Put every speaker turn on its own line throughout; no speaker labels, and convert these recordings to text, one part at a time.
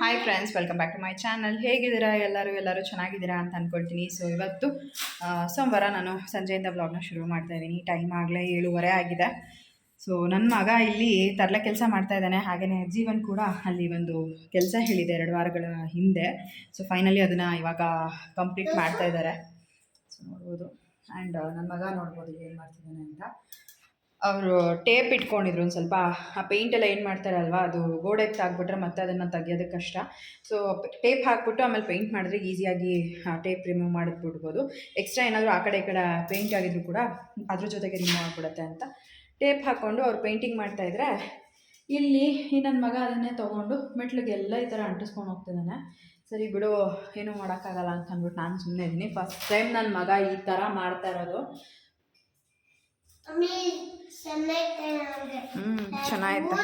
Hi friends welcome back to my channel ಹೇಗಿದ್ದೀರಾ? ಎಲ್ಲರೂ ಎಲ್ಲರೂ ಚೆನ್ನಾಗಿದ್ದೀರಾ ಅಂತ ಅಂದ್ಕೊಳ್ತೀನಿ ಸೊ ಇವತ್ತು ಸೋಮವಾರ ನಾನು ಸಂಜೆಯಿಂದ ಬ್ಲಾಗ್ನ ಶುರು ಮಾಡ್ತಾ ಇದ್ದೀನಿ. ಟೈಮ್ ಆಗಲೇ ಏಳುವರೆ ಆಗಿದೆ. ಸೊ ನನ್ನ ಮಗ ಇಲ್ಲಿ ತರಲೆ ಕೆಲಸ ಮಾಡ್ತಾ ಇದ್ದಾನೆ. ಹಾಗೆಯೇ ಜೀವನ್ ಕೂಡ ಅಲ್ಲಿ ಒಂದು ಕೆಲಸ ಹೇಳಿದೆ ಎರಡು ವಾರಗಳ ಹಿಂದೆ. ಸೊ ಫೈನಲಿ ಅದನ್ನು ಇವಾಗ ಕಂಪ್ಲೀಟ್ ಮಾಡ್ತಾ ಇದ್ದಾರೆ. ಸೊ ನೋಡ್ಬೋದು. ಆ್ಯಂಡ್ ನನ್ನ ಮಗ ನೋಡ್ಬೋದು ಏನು ಮಾಡ್ತಿದ್ದಾನೆ ಅಂತ. ಅವರು ಟೇಪ್ ಇಟ್ಕೊಂಡಿದ್ರು ಒಂದು ಸ್ವಲ್ಪ. ಆ ಪೇಂಟ್ ಎಲ್ಲ ಏನು ಮಾಡ್ತಾರಲ್ವಾ, ಅದು ಗೋಡೆಗೆ ತಾಗ್ಬಿಟ್ರೆ ಮತ್ತೆ ಅದನ್ನು ತೆಗಿಯೋದಕ್ಕೆ ಕಷ್ಟ. ಸೊ ಟೇಪ್ ಹಾಕ್ಬಿಟ್ಟು ಆಮೇಲೆ ಪೇಂಟ್ ಮಾಡಿದ್ರೆ ಈಸಿಯಾಗಿ ಆ ಟೇಪ್ ರಿಮೂವ್ ಮಾಡಿಬಿಡ್ಬೋದು. ಎಕ್ಸ್ಟ್ರಾ ಏನಾದರೂ ಆ ಕಡೆ ಈ ಕಡೆ ಪೇಂಟ್ ಆಗಿದ್ರು ಕೂಡ ಅದ್ರ ಜೊತೆಗೆ ರಿಮೂವ್ ಆಗಿಬಿಡುತ್ತೆ ಅಂತ. ಟೇಪ್ ಹಾಕ್ಕೊಂಡು ಅವ್ರು ಪೇಂಟಿಂಗ್ ಮಾಡ್ತಾಯಿದ್ರೆ ಇಲ್ಲಿ ಈ ನನ್ನ ಮಗ ಅದನ್ನೇ ತೊಗೊಂಡು ಮೆಟ್ಲಿಗೆಲ್ಲ ಈ ಥರ ಅಂಟಿಸ್ಕೊಂಡು ಹೋಗ್ತಿದ್ದಾನೆ ಸರಿ ಬಿಡು, ಏನೂ ಮಾಡೋಕ್ಕಾಗಲ್ಲ ಅಂತ ಅಂದ್ಬಿಟ್ಟು ನಾನು ಸುಮ್ಮನೆ ಇದ್ದೀನಿ ಫಸ್ಟ್ ಟೈಮ್ ನನ್ನ ಮಗ ಈ ಥರ ಮಾಡ್ತಾ ಇರೋದು. ಹ್ಞೂ ಚೆನ್ನಾಗಿತ್ತು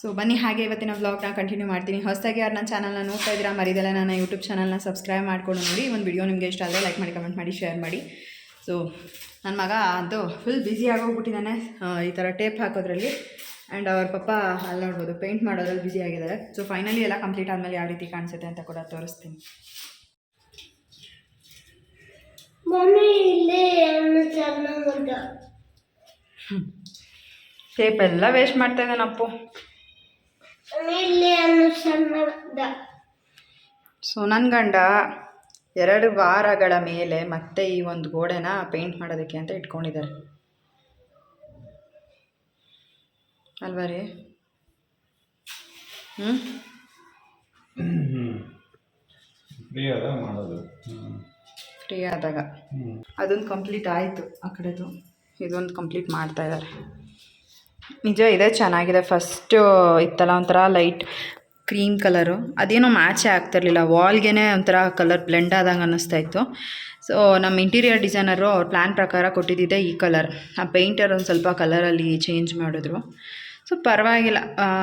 ಸೊ ಬನ್ನಿ ಹಾಗೆ ಇವತ್ತಿನ ವ್ಲಾಗ್ನ ಕಂಟಿನ್ಯೂ ಮಾಡ್ತೀನಿ. ಹೊಸದಾಗಿ ಯಾರು ನನ್ನ ಚಾನಲ್ನ ನೋಡ್ತಾ ಇದ್ದೀರಾ ಮರಿದೆಲ್ಲ ನನ್ನ ಯೂಟ್ಯೂಬ್ ಚಾನಲ್ನ ಸಬ್ಸ್ಕ್ರೈಬ್ ಮಾಡ್ಕೊಂಡು ನೋಡಿ. ಒಂದು ವಿಡಿಯೋ ನಿಮಗೆ ಇಷ್ಟ ಆದರೆ ಲೈಕ್ ಮಾಡಿ ಕಮೆಂಟ್ ಮಾಡಿ ಶೇರ್ ಮಾಡಿ. ಸೊ ನನ್ನ ಮಗ ಅದು ಫುಲ್ ಬ್ಯುಸಿ ಆಗೋಗ್ಬಿಟ್ಟಿದ್ದಾನೆ ಈ ಥರ ಟೇಪ್ ಹಾಕೋದ್ರಲ್ಲಿ. ಆ್ಯಂಡ್ ಅವ್ರ ಪಪ್ಪ ಅಲ್ಲಿ ನೋಡ್ಬೋದು ಪೇಂಟ್ ಮಾಡೋದ್ರಲ್ಲಿ ಬ್ಯುಸಿ ಆಗಿದ್ದಾರೆ. ಸೊ ಫೈನಲಿ ಎಲ್ಲ ಕಂಪ್ಲೀಟ್ ಆದಮೇಲೆ ಯಾವ ರೀತಿ ಕಾಣಿಸುತ್ತೆ ಅಂತ ಕೂಡ ತೋರಿಸ್ತೀನಿ.
ಮಮ್ಮಿ ಇಲ್ಲಿ ಅನ್ನ ಚೆನ್ನಾಗಿ
ಟೇಪ್ ಎಲ್ಲ ವೇಸ್ಟ್ ಮಾಡ್ತಾ ಇದ್ದಾನೆ ಅಪ್ಪು.
ಮಮ್ಮಿ ಇಲ್ಲಿ ಅನ್ನ ಚೆನ್ನಾಗ
ಸೊ ನನ್ನ ಗಂಡ ಎರಡು ವಾರಗಳ ಮೇಲೆ ಮತ್ತೆ ಈ ಒಂದು ಗೋಡೆನ ಪೇಂಟ್ ಮಾಡೋದಕ್ಕೆ ಅಂತ ಇಟ್ಕೊಂಡಿದ್ದಾರೆ. ಅಲ್ವಾ ರೀ?
ಅದ ಮಾಡೋದು. ಹ್ಞೂ
ಫ್ರೀ ಆದಾಗ. ಅದೊಂದು ಕಂಪ್ಲೀಟ್ ಆಯಿತು ಆ ಕಡೆದು. ಇದೊಂದು ಕಂಪ್ಲೀಟ್ ಮಾಡ್ತಾ ಇದ್ದಾರೆ. ನಿಜ, ಇದೆ ಚೆನ್ನಾಗಿದೆ. ಫಸ್ಟು ಇತ್ತಲ್ಲ ಒಂಥರ ಲೈಟ್ ಕ್ರೀಮ್ ಕಲರು ಅದೇನೋ ಮ್ಯಾಚೇ ಆಗ್ತಿರ್ಲಿಲ್ಲ. ವಾಲ್ಗೆ ಒಂಥರ ಕಲರ್ ಬ್ಲೆಂಡ್ ಆದಂಗೆ ಅನ್ನಿಸ್ತಾ ಇತ್ತು. ಸೊ ನಮ್ಮ ಇಂಟೀರಿಯರ್ ಡಿಸೈನರು ಅವ್ರ ಪ್ಲ್ಯಾನ್ ಪ್ರಕಾರ ಕೊಟ್ಟಿದ್ದಿದ್ದೆ ಈ ಕಲರ್ ಆ ಪೇಂಟರ್ ಒಂದು ಸ್ವಲ್ಪ ಕಲರಲ್ಲಿ ಚೇಂಜ್ ಮಾಡಿದ್ರು. ಸೊ ಪರವಾಗಿಲ್ಲ.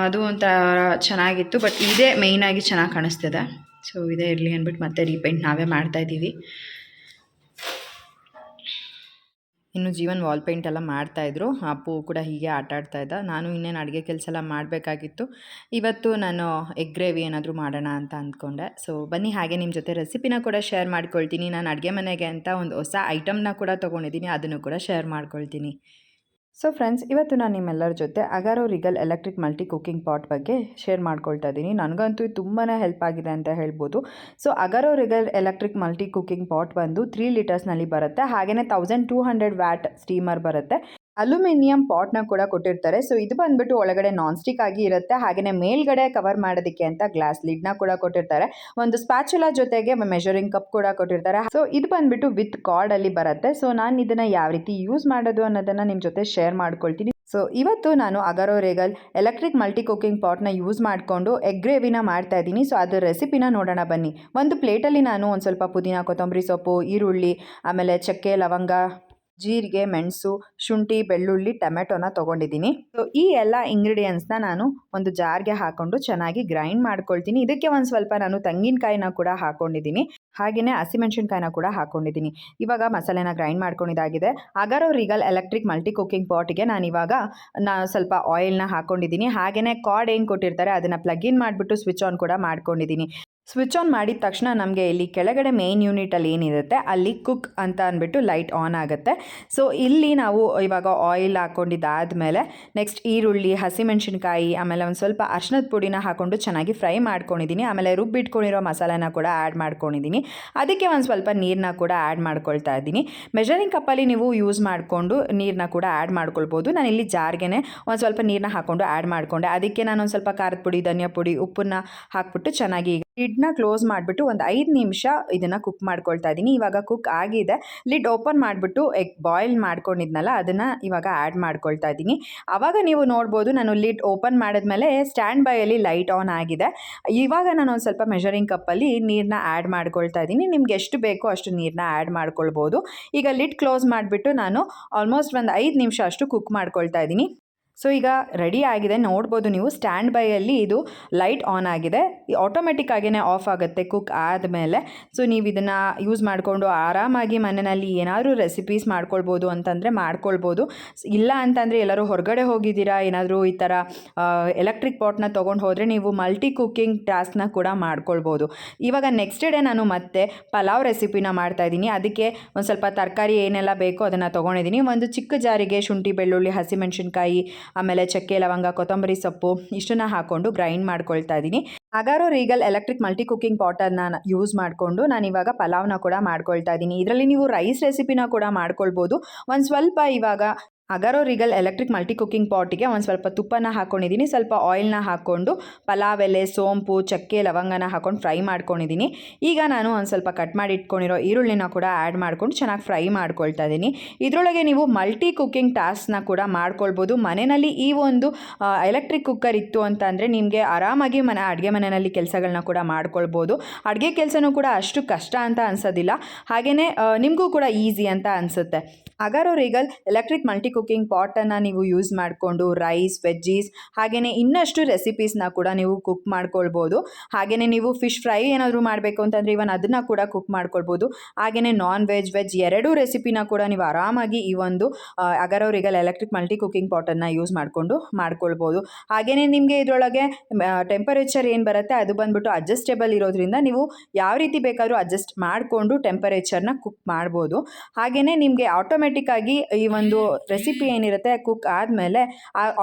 ಅದು ಒಂಥರ ಚೆನ್ನಾಗಿತ್ತು. ಬಟ್ ಇದೇ ಮೇಯ್ನಾಗಿ ಚೆನ್ನಾಗಿ ಕಾಣಿಸ್ತಿದೆ. ಸೊ ಇದೇ ಇರಲಿ ಅಂದ್ಬಿಟ್ಟು ಮತ್ತೆ ರೀಪೇಂಟ್ ನಾವೇ ಮಾಡ್ತಾಯಿದ್ದೀವಿ ಇನ್ನು ಜೀವನ್ ವಾಲ್ ಪೇಂಟ್ ಎಲ್ಲ ಮಾಡ್ತಾಯಿದ್ರು ಅಪ್ಪು ಕೂಡ ಹೀಗೆ ಆಟ ಆಡ್ತಾ ಇದ್ದ. ನಾನು ಇನ್ನೇನು ಅಡುಗೆ ಕೆಲಸ ಎಲ್ಲ ಮಾಡಬೇಕಾಗಿತ್ತು. ಇವತ್ತು ನಾನು ಎಗ್ ಗ್ರೇವಿ ಏನಾದರೂ ಮಾಡೋಣ ಅಂತ ಅಂದ್ಕೊಂಡೆ. ಸೊ ಬನ್ನಿ ಹಾಗೆ ನಿಮ್ಮ ಜೊತೆ ರೆಸಿಪಿನ ಕೂಡ ಶೇರ್ ಮಾಡ್ಕೊಳ್ತೀನಿ. ನಾನು ಅಡುಗೆ ಮನೆಗೆ ಅಂತ ಒಂದು ಹೊಸ ಐಟಮ್ನ ಕೂಡ ತೊಗೊಂಡಿದ್ದೀನಿ. ಅದನ್ನು ಕೂಡ ಶೇರ್ ಮಾಡ್ಕೊಳ್ತೀನಿ. ಸೊ ಫ್ರೆಂಡ್ಸ್ ಇವತ್ತು ನಾನು ನಿಮ್ಮೆಲ್ಲರ ಜೊತೆ Agaro Regal electric multi cooking pot ಬಗ್ಗೆ ಶೇರ್ ಮಾಡ್ಕೊಳ್ತಾ ಇದ್ದೀನಿ ನನಗಂತೂ ತುಂಬಾ ಹೆಲ್ಪ್ ಆಗಿದೆ ಅಂತ ಹೇಳ್ಬೋದು. So Agaro Regal electric multi cooking pot ಬಂದು ತ್ರೀ ಲೀಟರ್ಸ್ನಲ್ಲಿ ಬರುತ್ತೆ. ಹಾಗೆಯೇ thousand two hundred watt steamer ಬರುತ್ತೆ. ಅಲ್ಯೂಮಿನಿಯಂ ಪಾಟ್ನ ಕೂಡ ಕೊಟ್ಟಿರ್ತಾರೆ. ಸೊ, ಇದು ಬಂದ್ಬಿಟ್ಟು ಒಳಗಡೆ ನಾನ್ ಸ್ಟಿಕ್ ಆಗಿ ಇರುತ್ತೆ. ಹಾಗೆಯೇ ಮೇಲ್ಗಡೆ ಕವರ್ ಮಾಡೋದಕ್ಕೆ ಅಂತ ಗ್ಲಾಸ್ ಲಿಡ್ನ ಕೂಡ ಕೊಟ್ಟಿರ್ತಾರೆ. ಒಂದು ಸ್ಪ್ಯಾಚುಲಾ ಜೊತೆಗೆ ಮೆಷರಿಂಗ್ ಕಪ್ ಕೂಡ ಕೊಟ್ಟಿರ್ತಾರೆ. ಸೊ, ಇದು ಬಂದ್ಬಿಟ್ಟು ವಿತ್ ಕಾರ್ಡ್ ಅಲ್ಲಿ ಬರುತ್ತೆ. ಸೊ, ನಾನು ಇದನ್ನ ಯಾವ ರೀತಿ ಯೂಸ್ ಮಾಡೋದು ಅನ್ನೋದನ್ನ ನಿಮ್ಮ ಜೊತೆ ಶೇರ್ ಮಾಡ್ಕೊಳ್ತೀನಿ. ಸೊ, ಇವತ್ತು ನಾನು Agaro Regal electric multi cooking ಪಾಟ್ನ ಯೂಸ್ ಮಾಡಿಕೊಂಡು ಎಗ್ ಗ್ರೇವಿನ ಮಾಡ್ತಾ ಇದ್ದೀನಿ. ಸೊ, ಅದರ ರೆಸಿಪಿನ ನೋಡೋಣ ಬನ್ನಿ. ಒಂದು ಪ್ಲೇಟಲ್ಲಿ ನಾನು ಒಂದು ಸ್ವಲ್ಪ ಪುದೀನ, ಕೊತ್ತಂಬರಿ ಸೊಪ್ಪು, ಈರುಳ್ಳಿ, ಆಮೇಲೆ ಚಕ್ಕೆ, ಲವಂಗ ಜೀರಿಗೆ, ಮೆಣಸು, ಶುಂಠಿ, ಬೆಳ್ಳುಳ್ಳಿ, ಟೊಮೆಟೊನ ತೊಗೊಂಡಿದ್ದೀನಿ. ಸೊ ಈ ಎಲ್ಲ ಇಂಗ್ರೀಡಿಯೆಂಟ್ಸ್ನ ನಾನು ಒಂದು ಜಾರ್ಗೆ ಹಾಕ್ಕೊಂಡು ಚೆನ್ನಾಗಿ ಗ್ರೈಂಡ್ ಮಾಡ್ಕೊಳ್ತೀನಿ. ಇದಕ್ಕೆ ಒಂದು ಸ್ವಲ್ಪ ನಾನು ತೆಂಗಿನಕಾಯಿನ ಕೂಡ ಹಾಕ್ಕೊಂಡಿದ್ದೀನಿ ಹಾಗೆಯೇ ಹಸಿಮೆಣ್ಸಿನ್ಕಾಯಿನ ಕೂಡ ಹಾಕೊಂಡಿದ್ದೀನಿ. ಇವಾಗ ಮಸಾಲೆನ grind ಮಾಡ್ಕೊಂಡಿದ್ದಾಗಿದೆ. Agaro Regal electric multi cooking ಪಾಟ್ಗೆ ನಾನು ಇವಾಗ ನಾ ಸ್ವಲ್ಪ ಆಯಿಲ್ನ ಹಾಕೊಂಡಿದ್ದೀನಿ. ಹಾಗೆಯೇ ಕಾರ್ಡ್ ಏನು ಕೊಟ್ಟಿರ್ತಾರೆ ಅದನ್ನು ಪ್ಲಗ್ ಇನ್ ಮಾಡಿಬಿಟ್ಟು ಸ್ವಿಚ್ ಆನ್ ಕೂಡ ಮಾಡ್ಕೊಂಡಿದ್ದೀನಿ. ಸ್ವಿಚ್ ಆನ್ ಮಾಡಿದ ತಕ್ಷಣ ನಮಗೆ ಇಲ್ಲಿ ಕೆಳಗಡೆ ಮೇನ್ ಯೂನಿಟಲ್ಲಿ ಏನಿರುತ್ತೆ, ಅಲ್ಲಿ ಕುಕ್ ಅಂತ ಅಂದ್ಬಿಟ್ಟು ಲೈಟ್ ಆನ್ ಆಗುತ್ತೆ. ಸೊ ಇಲ್ಲಿ ನಾವು ಇವಾಗ ಆಯಿಲ್ ಹಾಕ್ಕೊಂಡಿದ್ದಾದಮೇಲೆ ನೆಕ್ಸ್ಟ್ ಈರುಳ್ಳಿ, ಹಸಿಮೆಣಸಿನ್ಕಾಯಿ, ಆಮೇಲೆ ಒಂದು ಸ್ವಲ್ಪ ಅರ್ಶಿನದ ಪುಡಿನ ಹಾಕ್ಕೊಂಡು ಚೆನ್ನಾಗಿ ಫ್ರೈ ಮಾಡ್ಕೊಂಡಿದ್ದೀನಿ ಆಮೇಲೆ ರುಬ್ಬಿಟ್ಕೊಂಡಿರೋ ಮಸಾಲೆನ ಕೂಡ ಆ್ಯಡ್ ಮಾಡ್ಕೊಂಡಿದ್ದೀನಿ ಅದಕ್ಕೆ ಒಂದು ಸ್ವಲ್ಪ ನೀರನ್ನ ಕೂಡ ಆ್ಯಡ್ ಮಾಡ್ಕೊಳ್ತಾ ಇದ್ದೀನಿ. ಮೆಷರಿಂಗ್ ಕಪ್ಪಲ್ಲಿ ನೀವು ಯೂಸ್ ಮಾಡಿಕೊಂಡು ನೀರನ್ನ ಕೂಡ ಆ್ಯಡ್ ಮಾಡ್ಕೊಳ್ಬೋದು. ನಾನು ಇಲ್ಲಿ ಜಾರ್ಗೆ ಒಂದು ಸ್ವಲ್ಪ ನೀರನ್ನ ಹಾಕ್ಕೊಂಡು ಆ್ಯಡ್ ಮಾಡಿಕೊಂಡೆ. ಅದಕ್ಕೆ ನಾನು ಒಂದು ಸ್ವಲ್ಪ ಖಾರದ ಪುಡಿ ಧನಿಯಾ ಪುಡಿ ಉಪ್ಪನ್ನ ಹಾಕ್ಬಿಟ್ಟು ಚೆನ್ನಾಗಿ ಲಿಡ್ನ ಕ್ಲೋಸ್ ಮಾಡಿಬಿಟ್ಟು ಒಂದು ಐದು ನಿಮಿಷ ಇದನ್ನು ಕುಕ್ ಮಾಡ್ಕೊಳ್ತಾ ಇದ್ದೀನಿ. ಇವಾಗ ಕುಕ್ ಆಗಿದೆ. ಲಿಡ್ ಓಪನ್ ಮಾಡಿಬಿಟ್ಟು ಎಗ್ ಬಾಯ್ಲ್ ಮಾಡ್ಕೊಂಡಿದ್ನಲ್ಲ, ಅದನ್ನು ಇವಾಗ ಆ್ಯಡ್ ಮಾಡ್ಕೊಳ್ತಾ ಇದ್ದೀನಿ. ಆವಾಗ ನೀವು ನೋಡ್ಬೋದು, ನಾನು ಲಿಡ್ ಓಪನ್ ಮಾಡಿದ್ಮೇಲೆ ಸ್ಟ್ಯಾಂಡ್ ಬೈಯಲ್ಲಿ ಲೈಟ್ ಆನ್ ಆಗಿದೆ. ಇವಾಗ ನಾನು ಒಂದು ಸ್ವಲ್ಪ ಮೆಷರಿಂಗ್ ಕಪ್ಪಲ್ಲಿ ನೀರನ್ನ ಆ್ಯಡ್ ಮಾಡ್ಕೊಳ್ತಾ ಇದ್ದೀನಿ. ನಿಮ್ಗೆ ಎಷ್ಟು ಬೇಕೋ ಅಷ್ಟು ನೀರನ್ನ ಆ್ಯಡ್ ಮಾಡ್ಕೊಳ್ಬೋದು. ಈಗ ಲಿಡ್ ಕ್ಲೋಸ್ ಮಾಡಿಬಿಟ್ಟು ನಾನು ಆಲ್ಮೋಸ್ಟ್ ಒಂದು ಐದು ನಿಮಿಷ ಅಷ್ಟು ಕುಕ್ ಮಾಡ್ಕೊಳ್ತಾ ಇದ್ದೀನಿ. ಸೊ ಈಗ ರೆಡಿ ಆಗಿದೆ. ನೋಡ್ಬೋದು ನೀವು ಸ್ಟ್ಯಾಂಡ್ ಬೈಯಲ್ಲಿ ಇದು ಲೈಟ್ ಆನ್ ಆಗಿದೆ. ಆಟೋಮೆಟಿಕ್ ಆಗಿಯೇ ಆಫ್ ಆಗುತ್ತೆ ಕುಕ್ ಆದಮೇಲೆ. ಸೊ ನೀವು ಇದನ್ನು ಯೂಸ್ ಮಾಡಿಕೊಂಡು ಆರಾಮಾಗಿ ಮನೆಯಲ್ಲಿ ಏನಾದರೂ ರೆಸಿಪೀಸ್ ಮಾಡ್ಕೊಳ್ಬೋದು ಅಂತಂದರೆ ಮಾಡ್ಕೊಳ್ಬೋದು. ಇಲ್ಲ ಅಂತಂದರೆ ಎಲ್ಲರೂ ಹೊರಗಡೆ ಹೋಗಿದ್ದೀರಾ? ಏನಾದರೂ ಈ ಥರ ಎಲೆಕ್ಟ್ರಿಕ್ ಪಾಟ್ನ ತೊಗೊಂಡು ಹೋದರೆ ನೀವು ಮಲ್ಟಿ ಕುಕ್ಕಿಂಗ್ ಟಾಸ್ಕ್ನ ಕೂಡ ಮಾಡ್ಕೊಳ್ಬೋದು. ಇವಾಗ ನೆಕ್ಸ್ಟ್ ಡೇ ನಾನು ಮತ್ತೆ ಪಲಾವ್ ರೆಸಿಪಿನ ಮಾಡ್ತಾಯಿದ್ದೀನಿ ಅದಕ್ಕೆ ಒಂದು ಸ್ವಲ್ಪ ತರಕಾರಿ ಏನೆಲ್ಲ ಬೇಕೋ ಅದನ್ನು ತೊಗೊಂಡಿದ್ದೀನಿ. ಒಂದು ಚಿಕ್ಕ ಜಾರಿಗೆ ಶುಂಠಿ, ಬೆಳ್ಳುಳ್ಳಿ, ಹಸಿಮೆಣಸಿನ್ಕಾಯಿ ಆಮೇಲೆ ಚಕ್ಕೆ, ಲವಂಗ, ಕೊತ್ತಂಬರಿ ಸೊಪ್ಪು ಇಷ್ಟನ್ನ ಹಾಕ್ಕೊಂಡು ಗ್ರೈಂಡ್ ಮಾಡ್ಕೊಳ್ತಾ ಇದ್ದೀನಿ Agaro Regal electric multi cooking ಪಾಟನ್ನು use ಮಾಡಿಕೊಂಡು ನಾನು ಇವಾಗ ಪಲಾವ್ನ ಕೂಡ ಮಾಡ್ಕೊಳ್ತಾ ಇದ್ದೀನಿ ಇದರಲ್ಲಿ ನೀವು ರೈಸ್ ರೆಸಿಪಿನ ಕೂಡ ಮಾಡ್ಕೊಳ್ಬೋದು. ಒಂದು ಸ್ವಲ್ಪ ಇವಾಗ Agaro Regal electric multi cooking ಪಾಟಿಗೆ ಒಂದು ಸ್ವಲ್ಪ ತುಪ್ಪನ ಹಾಕ್ಕೊಂಡಿದ್ದೀನಿ ಸ್ವಲ್ಪ ಆಯಿಲ್ನ ಹಾಕ್ಕೊಂಡು ಪಲಾವ್ ಎಲೆ ಸೋಂಪು, ಚಕ್ಕೆ, ಲವಂಗನ ಹಾಕ್ಕೊಂಡು ಫ್ರೈ ಮಾಡ್ಕೊಂಡಿದ್ದೀನಿ ಈಗ ನಾನು ಒಂದು ಸ್ವಲ್ಪ ಕಟ್ ಮಾಡಿ ಇಟ್ಕೊಂಡಿರೋ ಈರುಳ್ಳಿನ ಕೂಡ ಆ್ಯಡ್ ಮಾಡ್ಕೊಂಡು ಚೆನ್ನಾಗಿ ಫ್ರೈ ಮಾಡ್ಕೊಳ್ತಾ ಇದ್ದೀನಿ ಇದರೊಳಗೆ ನೀವು ಮಲ್ಟಿ ಕುಕ್ಕಿಂಗ್ ಟಾಸ್ಕ್ನ ಕೂಡ ಮಾಡ್ಕೊಳ್ಬೋದು. ಮನೆಯಲ್ಲಿ ಈ ಒಂದು ಎಲೆಕ್ಟ್ರಿಕ್ ಕುಕ್ಕರ್ ಇತ್ತು ಅಂತ ಅಂದರೆ ನಿಮಗೆ ಆರಾಮಾಗಿ ಮನೆ, ಅಡುಗೆ ಮನೆಯಲ್ಲಿ ಕೆಲಸಗಳನ್ನ ಕೂಡ ಮಾಡ್ಕೊಳ್ಬೋದು. ಅಡುಗೆ ಕೆಲಸನೂ ಕೂಡ ಅಷ್ಟು ಕಷ್ಟ ಅಂತ ಅನಿಸೋದಿಲ್ಲ. ಹಾಗೆಯೇ ನಿಮಗೂ ಕೂಡ ಈಸಿ ಅಂತ ಅನಿಸುತ್ತೆ. Agaro Regal electric multi cooking ಪಾಟನ್ನು ನೀವು ಯೂಸ್ ಮಾಡಿಕೊಂಡು ರೈಸ್ ವೆಜ್ಜೀಸ್ ಹಾಗೆಯೇ ಇನ್ನಷ್ಟು ರೆಸಿಪೀಸ್ನ ಕೂಡ ನೀವು ಕುಕ್ ಮಾಡ್ಕೊಳ್ಬೋದು. ಹಾಗೆಯೇ ನೀವು ಫಿಶ್ ಫ್ರೈ ಏನಾದರೂ ಮಾಡಬೇಕು ಅಂತಂದರೆ ಇವನ್ ಅದನ್ನು ಕೂಡ ಕುಕ್ ಮಾಡ್ಕೊಳ್ಬೋದು. ಹಾಗೆಯೇ ನಾನ್ ವೆಜ್ ವೆಜ್ ಎರಡೂ ರೆಸಿಪಿನ ಕೂಡ ನೀವು ಆರಾಮಾಗಿ ಈ ಒಂದು Agaro Regal electric multi cooking ಪಾಟನ್ನು use ಮಾಡಿಕೊಂಡು ಮಾಡ್ಕೊಳ್ಬೋದು. ಹಾಗೆಯೇ ನಿಮಗೆ ಇದರೊಳಗೆ ಟೆಂಪರೇಚರ್ ಏನು ಬರುತ್ತೆ ಅದು ಬಂದ್ಬಿಟ್ಟು ಅಡ್ಜಸ್ಟೇಬಲ್ ಇರೋದ್ರಿಂದ ನೀವು ಯಾವ ರೀತಿ ಬೇಕಾದರೂ ಅಡ್ಜಸ್ಟ್ ಮಾಡಿಕೊಂಡು ಟೆಂಪರೇಚರ್ನ ಕುಕ್ ಮಾಡ್ಬೋದು. ಹಾಗೆಯೇ ನಿಮಗೆ ಆಟೋಮೆಟಿಕ್ಕಾಗಿ ಈ ಒಂದು ರೆಸಿಪಿ ಏನಿರುತ್ತೆ ಕುಕ್ ಆದಮೇಲೆ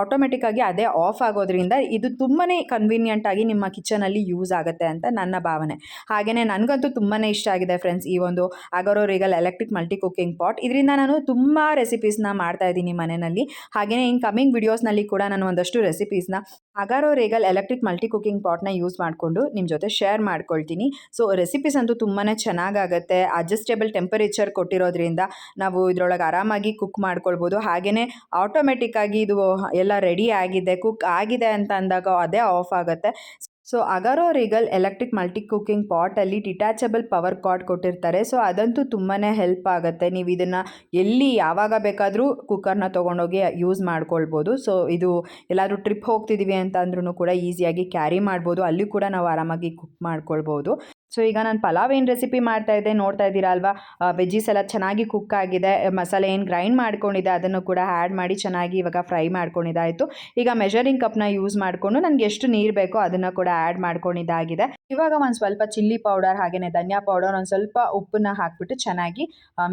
ಆಟೋಮೆಟಿಕ್ಕಾಗಿ ಅದೇ ಆಫ್ ಆಗೋದ್ರಿಂದ ಇದು ತುಂಬಾ ಕನ್ವೀನಿಯಂಟಾಗಿ ನಿಮ್ಮ ಕಿಚನಲ್ಲಿ ಯೂಸ್ ಆಗುತ್ತೆ ಅಂತ ನನ್ನ ಭಾವನೆ. ಹಾಗೆಯೇ ನನಗಂತೂ ತುಂಬಾ ಇಷ್ಟ ಆಗಿದೆ ಫ್ರೆಂಡ್ಸ್ ಈ ಒಂದು Agaro Regal electric multi cooking pot ಇದರಿಂದ ನಾನು ತುಂಬ ರೆಸಿಪೀಸ್ನ ಮಾಡ್ತಾ ಇದ್ದೀನಿ ಮನೆಯಲ್ಲಿ. ಹಾಗೆಯೇ ಇನ್ ಕಮಿಂಗ್ ವಿಡಿಯೋಸ್ನಲ್ಲಿ ಕೂಡ ನಾನು ಒಂದಷ್ಟು ರೆಸಿಪೀಸ್ನ Agaro Regal electric multi cooking ಪಾಟ್ನ ಯೂಸ್ ಮಾಡಿಕೊಂಡು ನಿಮ್ಮ ಜೊತೆ ಶೇರ್ ಮಾಡ್ಕೊಳ್ತೀನಿ. ಸೊ ರೆಸಿಪೀಸ್ ಅಂತೂ ತುಂಬಾ ಚೆನ್ನಾಗಾಗುತ್ತೆ ಅಡ್ಜಸ್ಟೇಬಲ್ ಟೆಂಪರೇಚರ್ ಕೊಟ್ಟಿರೋದ್ರಿಂದ ನಾವು ಇದರೊಳಗೆ ಆರಾಮಾಗಿ ಕುಕ್ ಮಾಡ್ಕೊಳ್ಬೋದು. ಹಾಗೆಯೇ ಆಟೋಮೆಟಿಕ್ಕಾಗಿ ಇದು ಎಲ್ಲ ರೆಡಿ ಆಗಿದೆ ಕುಕ್ ಆಗಿದೆ ಅಂತ ಅಂದಾಗ ಅದೇ ಆಫ್ ಆಗುತ್ತೆ. So Agaro Regal electric multi cooking ಪಾಟಲ್ಲಿ detachable power cord ಕೊಟ್ಟಿರ್ತಾರೆ. ಸೊ ಅದಂತೂ ತುಂಬಾ ಹೆಲ್ಪ್ ಆಗುತ್ತೆ. ನೀವು ಇದನ್ನು ಎಲ್ಲಿ ಯಾವಾಗ ಬೇಕಾದರೂ ಕುಕ್ಕರ್ನ ತೊಗೊಂಡೋಗಿ ಯೂಸ್ ಮಾಡ್ಕೊಳ್ಬೋದು. ಸೊ ಇದು ಎಲ್ಲಾದರೂ ಟ್ರಿಪ್ ಹೋಗ್ತಿದ್ದೀವಿ ಅಂತ ಅಂದ್ರೂ ಕೂಡ ಈಸಿಯಾಗಿ ಕ್ಯಾರಿ ಮಾಡ್ಬೋದು. ಅಲ್ಲಿ ಕೂಡ ನಾವು ಆರಾಮಾಗಿ ಕುಕ್ ಮಾಡ್ಕೊಳ್ಬೋದು. ಸೊ ಈಗ ನಾನು ಪಲಾವ್ ಏನು ರೆಸಿಪಿ ಮಾಡ್ತಾ ಇದ್ದೆ ನೋಡ್ತಾ ಇದ್ದೀರಾ ಅಲ್ವಾ? ವೆಜ್ಜೀಸ್ ಎಲ್ಲ ಚೆನ್ನಾಗಿ ಕುಕ್ ಆಗಿದೆ. ಮಸಾಲೆ ಏನು ಗ್ರೈಂಡ್ ಮಾಡ್ಕೊಂಡಿದೆ ಅದನ್ನು ಕೂಡ ಆ್ಯಡ್ ಮಾಡಿ ಚೆನ್ನಾಗಿ ಇವಾಗ ಫ್ರೈ ಮಾಡ್ಕೊಂಡಿದ್ದಾಯಿತು. ಈಗ ಮೆಷರಿಂಗ್ ಕಪ್ನ ಯೂಸ್ ಮಾಡಿಕೊಂಡು ನನಗೆ ಎಷ್ಟು ನೀರು ಬೇಕೋ ಅದನ್ನು ಕೂಡ ಆ್ಯಡ್ ಮಾಡ್ಕೊಂಡಿದ್ದಾಗಿದೆ. ಇವಾಗ ಒಂದು ಸ್ವಲ್ಪ ಚಿಲ್ಲಿ ಪೌಡರ್ ಹಾಗೆಯೇ ಧನಿಯಾ ಪೌಡರ್ ಒಂದು ಸ್ವಲ್ಪ ಉಪ್ಪನ್ನ ಹಾಕ್ಬಿಟ್ಟು ಚೆನ್ನಾಗಿ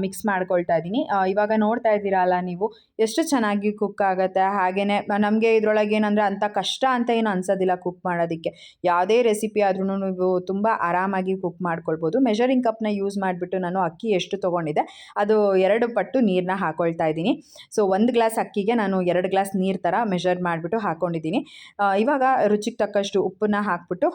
ಮಿಕ್ಸ್ ಮಾಡ್ಕೊಳ್ತಾ ಇದ್ದೀನಿ. ಇವಾಗ ನೋಡ್ತಾ ಇದ್ದೀರಾ ಅಲ್ಲ ನೀವು, ಎಷ್ಟು ಚೆನ್ನಾಗಿ ಕುಕ್ ಆಗುತ್ತೆ? ಹಾಗೆಯೇ ನಮಗೆ ಇದರೊಳಗೆ ಏನಂದರೆ ಅಂಥ ಕಷ್ಟ ಅಂತ ಏನು ಅನ್ಸೋದಿಲ್ಲ ಕುಕ್ ಮಾಡೋದಕ್ಕೆ. ಯಾವುದೇ ರೆಸಿಪಿ ಆದ್ರೂ ನೀವು ತುಂಬ ಆರಾಮಾಗಿ ಕುಕ್ ಮಾಡ್ಕೊಳ್ಬೋದು. ಮೆಷರಿಂಗ್ ಕಪ್ನ ಯೂಸ್ ಮಾಡಿಬಿಟ್ಟು ನಾನು ಅಕ್ಕಿ ಎಷ್ಟು ತೊಗೊಂಡಿದ್ದೆ, ಅದು ಎರಡು ಪಟ್ಟು ನೀರನ್ನ ಹಾಕೊಳ್ತಾ ಇದ್ದೀನಿ. ಸೊ ಒಂದು ಗ್ಲಾಸ್ ಅಕ್ಕಿಗೆ ನಾನು ಎರಡು ಗ್ಲಾಸ್ ನೀರು ಥರ ಮೆಷರ್ ಮಾಡಿಬಿಟ್ಟು ಹಾಕ್ಕೊಂಡಿದ್ದೀನಿ ಇವಾಗ ರುಚಿಗೆ ತಕ್ಕಷ್ಟು ಉಪ್ಪನ್ನ ಹಾಕ್ಬಿಟ್ಟು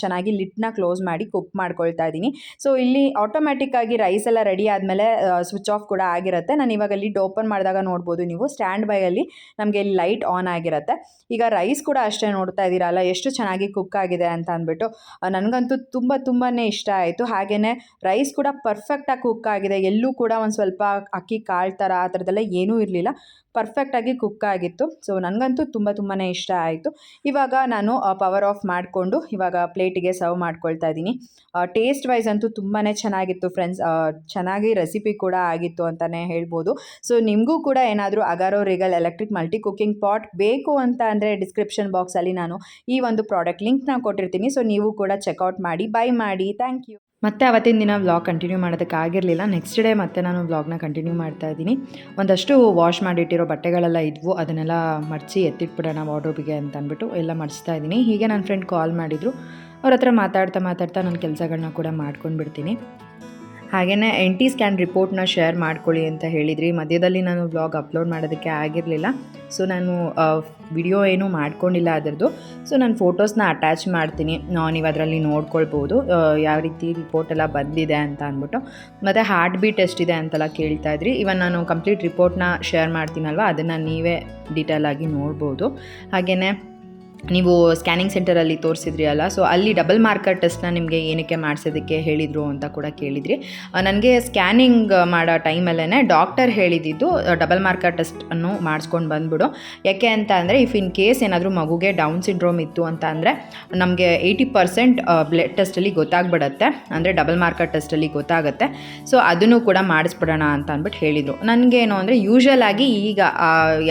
ಚೆನ್ನಾಗಿ ಲಿಟ್ನ ಕ್ಲೋಸ್ ಮಾಡಿ ಕುಕ್ ಮಾಡ್ಕೊಳ್ತಾ ಇದ್ದೀನಿ. ಸೊ ಇಲ್ಲಿ ಆಟೋಮ್ಯಾಟಿಕ್ಕಾಗಿ ರೈಸ್ ಎಲ್ಲ ರೆಡಿ ಆದಮೇಲೆ ಸ್ವಿಚ್ ಆಫ್ ಕೂಡ ಆಗಿರುತ್ತೆ. ನಾನು ಇವಾಗ ಲಿಡ್ ಓಪನ್ ಮಾಡಿದಾಗ ನೋಡ್ಬೋದು ನೀವು. ಸ್ಟ್ಯಾಂಡ್ ಬೈಯಲ್ಲಿ ನಮಗೆ ಇಲ್ಲಿ ಲೈಟ್ ಆನ್ ಆಗಿರುತ್ತೆ. ಈಗ ರೈಸ್ ಕೂಡ ಅಷ್ಟೇ ನೋಡ್ತಾ ಇದ್ದೀರಲ್ಲ, ಎಷ್ಟು ಚೆನ್ನಾಗಿ ಕುಕ್ ಆಗಿದೆ ಅಂತ ಅಂದ್ಬಿಟ್ಟು ನನಗಂತೂ ತುಂಬ ತುಂಬಾ ಇಷ್ಟ ಆಯಿತು. ಹಾಗೆಯೇ ರೈಸ್ ಕೂಡ ಪರ್ಫೆಕ್ಟಾಗಿ ಕುಕ್ ಆಗಿದೆ. ಎಲ್ಲೂ ಕೂಡ ಒಂದು ಸ್ವಲ್ಪ ಅಕ್ಕಿ ಕಾಳು ಥರ ಆ ಥರದ್ದೆಲ್ಲ ಏನೂ ಇರಲಿಲ್ಲ. ಪರ್ಫೆಕ್ಟಾಗಿ ಕುಕ್ ಆಗಿತ್ತು. ಸೊ ನನಗಂತೂ ತುಂಬ ತುಂಬಾ ಇಷ್ಟ ಆಯಿತು. ಇವಾಗ ನಾನು ಪವರ್ ಆಫ್ ಮಾಡಿಕೊಂಡು ಇವಾಗ ಪ್ಲೇಟಿಗೆ ಸರ್ವ್ ಮಾಡ್ಕೊಳ್ತಾ ಇದ್ದೀನಿ. ಟೇಸ್ಟ್ ವೈಸ್ ಅಂತೂ ತುಂಬಾ ಚೆನ್ನಾಗಿತ್ತು ಫ್ರೆಂಡ್ಸ್ ಚೆನ್ನಾಗಿ ರೆಸಿಪಿ ಕೂಡ ಆಗಿತ್ತು ಅಂತಲೇ ಹೇಳ್ಬೋದು. ಸೊ ನಿಮಗೂ ಕೂಡ ಏನಾದರೂ Agaro Regal electric multi cooking pot ಬೇಕು ಅಂತ ಅಂದರೆ ಡಿಸ್ಕ್ರಿಪ್ಷನ್ ಬಾಕ್ಸಲ್ಲಿ ನಾನು ಈ ಒಂದು ಪ್ರಾಡಕ್ಟ್ ಲಿಂಕ್ನ ಕೊಟ್ಟಿರ್ತೀನಿ. ಸೊ ನೀವು ಕೂಡ ಚೆಕ್ಔಟ್ ಮಾಡಿ ಬೈ ಮಾಡಿ. ಥ್ಯಾಂಕ್ ಯು ಮತ್ತೆ ಅವತ್ತಿನ ದಿನ ವ್ಲಾಗ್ ಕಂಟಿನ್ಯೂ ಮಾಡೋದಕ್ಕಾಗಿರಲಿಲ್ಲ ನೆಕ್ಸ್ಟ್ ಡೇ ಮತ್ತೆ ನಾನು ವ್ಲಾಗ್ನ ಕಂಟಿನ್ಯೂ ಮಾಡ್ತಾ ಇದ್ದೀನಿ. ಒಂದಷ್ಟು ವಾಶ್ ಮಾಡಿಟ್ಟಿರೋ ಬಟ್ಟೆಗಳೆಲ್ಲ ಇದ್ವು. ಅದನ್ನೆಲ್ಲ ಮಡಚಿ ಎತ್ತಿಟ್ಬಿಡೋಣ ವಾರ್ಡ್ರೋಬಿಗೆ ಅಂತ ಅಂದ್ಬಿಟ್ಟು ಎಲ್ಲ ಮಡಿಸ್ತಾ ಇದ್ದೀನಿ. ಹೀಗೆ ನನ್ನ ಫ್ರೆಂಡ್ ಕಾಲ್ ಮಾಡಿದರು. ಅವ್ರ ಹತ್ರ ಮಾತಾಡ್ತಾ ಮಾತಾಡ್ತಾ ನನ್ನ ಕೆಲಸಗಳನ್ನ ಕೂಡ ಮಾಡ್ಕೊಂಡು ಬಿಡ್ತೀನಿ ಹಾಗೆಯೇ ಎನ್ ಟಿ ಸ್ಕ್ಯಾನ್ ರಿಪೋರ್ಟ್ನ ಶೇರ್ ಮಾಡ್ಕೊಳ್ಳಿ ಅಂತ ಹೇಳಿದ್ರಿ. ಮಧ್ಯದಲ್ಲಿ ನಾನು ಬ್ಲಾಗ್ ಅಪ್ಲೋಡ್ ಮಾಡೋದಕ್ಕೆ ಆಗಿರಲಿಲ್ಲ. ಸೊ ನಾನು ವಿಡಿಯೋ ಏನೂ ಮಾಡ್ಕೊಂಡಿಲ್ಲ ಅದರದ್ದು. ಸೊ ನಾನು ಫೋಟೋಸ್ನ ಅಟ್ಯಾಚ್ ಮಾಡ್ತೀನಿ. ನೀವು ಅದರಲ್ಲಿ ನೋಡ್ಕೊಳ್ಬೋದು. ಯಾವ ರೀತಿ ರಿಪೋರ್ಟ್ ಎಲ್ಲ ಬಂದಿದೆ ಅಂತ ಅಂದ್ಬಿಟ್ಟು. ಮತ್ತು ಹಾರ್ಟ್ ಬೀಟ್ ಎಷ್ಟಿದೆ ಅಂತೆಲ್ಲ ಕೇಳ್ತಾ ಇದ್ರಿ. ಇವನ್ ನಾನು ಕಂಪ್ಲೀಟ್ ರಿಪೋರ್ಟ್ನ ಶೇರ್ ಮಾಡ್ತೀನಲ್ವ? ಅದನ್ನು ನೀವೇ ಡೀಟೇಲಾಗಿ ನೋಡ್ಬೋದು. ಹಾಗೆಯೇ ನೀವು ಸ್ಕ್ಯಾನಿಂಗ್ ಸೆಂಟರಲ್ಲಿ ತೋರಿಸಿದ್ರಿ ಅಲ್ಲ ಸೊ ಅಲ್ಲಿ ಡಬಲ್ ಮಾರ್ಕರ್ ಟೆಸ್ಟ್ನ ನಿಮಗೆ ಏನಕ್ಕೆ ಮಾಡಿಸೋದಕ್ಕೆ ಹೇಳಿದರು ಅಂತ ಕೂಡ ಕೇಳಿದ್ರಿ. ನನಗೆ ಸ್ಕ್ಯಾನಿಂಗ್ ಮಾಡೋ ಟೈಮಲ್ಲೇ ಡಾಕ್ಟರ್ ಹೇಳಿದ್ದು ಡಬಲ್ ಮಾರ್ಕರ್ ಟೆಸ್ಟನ್ನು ಮಾಡಿಸ್ಕೊಂಡು ಬಂದ್ಬಿಡು. ಯಾಕೆ ಅಂತ ಅಂದರೆ ಇಫ್ ಇನ್ ಕೇಸ್ ಏನಾದರೂ ಮಗುಗೆ ಡೌನ್ ಸಿಂಡ್ರೋಮ್ ಇತ್ತು ಅಂತ ಅಂದರೆ, ನಮಗೆ ಏಯ್ಟಿ ಪರ್ಸೆಂಟ್ ಬ್ಲಡ್ ಟೆಸ್ಟಲ್ಲಿ ಗೊತ್ತಾಗ್ಬಿಡತ್ತೆ. ಅಂದರೆ ಡಬಲ್ ಮಾರ್ಕರ್ ಟೆಸ್ಟಲ್ಲಿ ಗೊತ್ತಾಗುತ್ತೆ. ಸೊ ಅದನ್ನು ಕೂಡ ಮಾಡಿಸ್ಬಿಡೋಣ ಅಂತ ಅಂದ್ಬಿಟ್ಟು ಹೇಳಿದರು. ನನಗೇನು ಅಂದರೆ ಯೂಶ್ವಲ್ ಆಗಿ ಈಗ